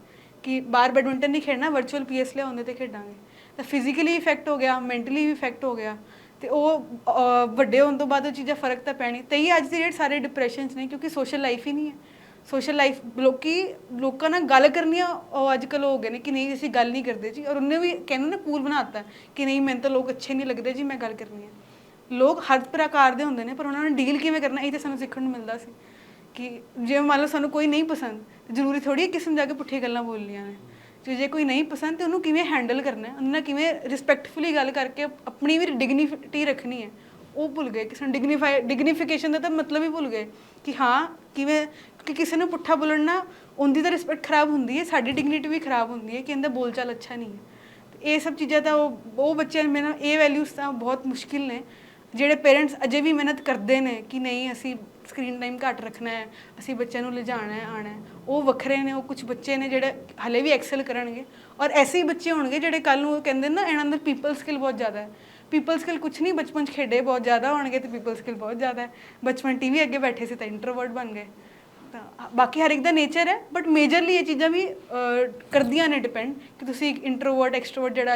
ਕਿ ਬਾਹਰ ਬੈਡਮਿੰਟਨ ਨਹੀਂ ਖੇਡਣਾ ਵਰਚੁਅਲ ਪੀਐਸ ਲਿਆਉਂਦੇ ਤੇ ਖੇਡਾਂਗੇ। ਤਾਂ ਫਿਜ਼ੀਕਲੀ ਇਫੈਕਟ ਹੋ ਗਿਆ ਮੈਂਟਲੀ ਵੀ ਇਫੈਕਟ ਹੋ ਗਿਆ। ਤੇ ਉਹ ਅਹ, ਵੱਡੇ ਹੋਣ ਤੋਂ ਬਾਅਦ ਉਹ ਚੀਜ਼ਾਂ ਫ਼ਰਕ ਤਾਂ ਪੈਣੀ। ਤੇ ਹੀ ਅੱਜ ਦੀ ਡੇਟ ਸਾਰੇ ਡਿਪਰੈਸ਼ਨ 'ਚ ਨੇ ਕਿਉਂਕਿ ਸੋਸ਼ਲ ਲਾਈਫ ਹੀ ਨਹੀਂ ਹੈ। ਸੋਸ਼ਲ ਲਾਈਫ ਲੋਕੀ ਲੋਕਾਂ ਨਾਲ ਗੱਲ ਕਰਨੀ ਆ ਉਹ ਅੱਜ ਕੱਲ ਹੋ ਗਏ ਨੇ ਕਿ ਨਹੀਂ ਅਸੀਂ ਗੱਲ ਨਹੀਂ ਕਰਦੇ ਜੀ। ਔਰ ਉਹਨੇ ਵੀ ਕਹਿੰਦੇ ਨਾ ਕੂਲ ਬਣਾਤਾ ਕਿ ਨਹੀਂ ਮੈਨੂੰ ਤਾਂ ਲੋਕ ਅੱਛੇ ਨਹੀਂ ਲੱਗਦੇ ਜੀ ਮੈਂ ਗੱਲ ਕਰਨੀ ਹੈ। ਲੋਕ ਹਰ ਪ੍ਰਕਾਰ ਦੇ ਹੁੰਦੇ ਨੇ ਪਰ ਉਹਨਾਂ ਨੂੰ ਡੀਲ ਕਿਵੇਂ ਕਰਨਾ ਇਹ ਤਾਂ ਸਾਨੂੰ ਸਿੱਖਣ ਨੂੰ ਮਿਲਦਾ ਸੀ। ਕਿ ਜੇ ਮੰਨ ਲਓ ਸਾਨੂੰ ਕੋਈ ਨਹੀਂ ਪਸੰਦ, ਤੇ ਜ਼ਰੂਰੀ ਥੋੜੀ ਹੈ ਕਿਸੇ ਨੂੰ ਜਾ ਕੇ ਪੁੱਠੀਆਂ ਗੱਲਾਂ ਬੋਲਣੀਆਂ ਨੇ। ਜੇ ਜੇ ਕੋਈ ਨਹੀਂ ਪਸੰਦ, ਤੇ ਉਹਨੂੰ ਕਿਵੇਂ ਹੈਂਡਲ ਕਰਨਾ ਹੈ? ਉਹਨਾਂ ਨਾਲ ਕਿਵੇਂ ਰਿਸਪੈਕਟਫੁਲੀ ਗੱਲ ਕਰਕੇ ਆਪਣੀ ਵੀ ਡਿਗਨਿਟੀ ਰੱਖਣੀ ਹੈ। ਉਹ ਭੁੱਲ ਗਏ। ਕਿਸੇ ਨੂੰ ਡਿਗਨੀਫਾਈ ਡਿਗਨੀਫਿਕੇਸ਼ਨ ਦਾ ਤਾਂ ਮਤਲਬ ਹੀ ਭੁੱਲ ਗਏ ਕਿ ਹਾਂ, ਕਿਵੇਂ, ਕਿ ਕਿਸੇ ਨੂੰ ਪੁੱਠਾ ਬੋਲਣ ਨਾਲ ਉਹਦੀ ਤਾਂ ਰਿਸਪੈਕਟ ਖਰਾਬ ਹੁੰਦੀ ਹੈ, ਸਾਡੀ ਡਿਗਨਿਟੀ ਵੀ ਖਰਾਬ ਹੁੰਦੀ ਹੈ ਕਿ ਇਹਦਾ ਬੋਲਚਾਲ ਅੱਛਾ ਨਹੀਂ ਹੈ। ਤੇ ਇਹ ਸਭ ਚੀਜ਼ਾਂ ਤਾਂ ਉਹ ਉਹ ਬੱਚਿਆਂ ਮੇਰੇ ਨਾਲ ਇਹ ਵੈਲਿਊਜ਼ ਤਾਂ ਬਹੁਤ ਮੁਸ਼ਕਿਲ ਨੇ। ਜਿਹੜੇ ਪੇਰੈਂਟਸ ਅਜੇ ਵੀ ਮਿਹਨਤ ਕਰਦੇ ਨੇ ਕਿ ਨਹੀਂ, ਅਸੀਂ ਸਕਰੀਨ ਟਾਈਮ ਘੱਟ ਰੱਖਣਾ ਹੈ, ਅਸੀਂ ਬੱਚਿਆਂ ਨੂੰ ਲਿਜਾਣਾ ਹੈ ਆਣਾ ਹੈ, ਉਹ ਵੱਖਰੇ ਨੇ, ਉਹ ਕੁਝ ਬੱਚੇ ਨੇ ਜਿਹੜੇ ਹਲੇ ਵੀ ਐਕਸਲ ਕਰਨਗੇ ਔਰ ਐਸੇ ਹੀ ਬੱਚੇ ਹੋਣਗੇ ਜਿਹੜੇ ਕੱਲ ਨੂੰ ਕਹਿੰਦੇ ਨੇ ਨਾ, ਇਹਨਾਂ ਅੰਦਰ ਪੀਪਲ ਸਕਿੱਲ ਬਹੁਤ ਜ਼ਿਆਦਾ ਹੈ। ਪੀਪਲ ਸਕਿੱਲ ਕੁਝ ਨਹੀਂ, ਬਚਪਨ 'ਚ ਖੇਡੇ ਬਹੁਤ ਜ਼ਿਆਦਾ ਹੋਣਗੇ ਤੇ ਪੀਪਲ ਸਕਿੱਲ ਬਹੁਤ ਜ਼ਿਆਦਾ ਹੈ। ਬਚਪਨ ਟੀਵੀ ਅੱਗੇ ਬੈਠੇ ਸੀ ਤਾਂ ਇੰਟਰੋਵਰਟ ਬਣ ਗਏ। ਤਾਂ ਬਾਕੀ ਹਰ ਇੱਕ ਦਾ ਨੇਚਰ ਹੈ ਬਟ ਮੇਜਰਲੀ ਇਹ ਚੀਜ਼ਾਂ ਵੀ ਕਰਦੀਆਂ ਨੇ ਡਿਪੈਂਡ ਕਿ ਤੁਸੀਂ ਇੱਕ ਇੰਟਰੋਵਰਟ ਐਕਸਟਰੋਵਰਟ ਜਿਹੜਾ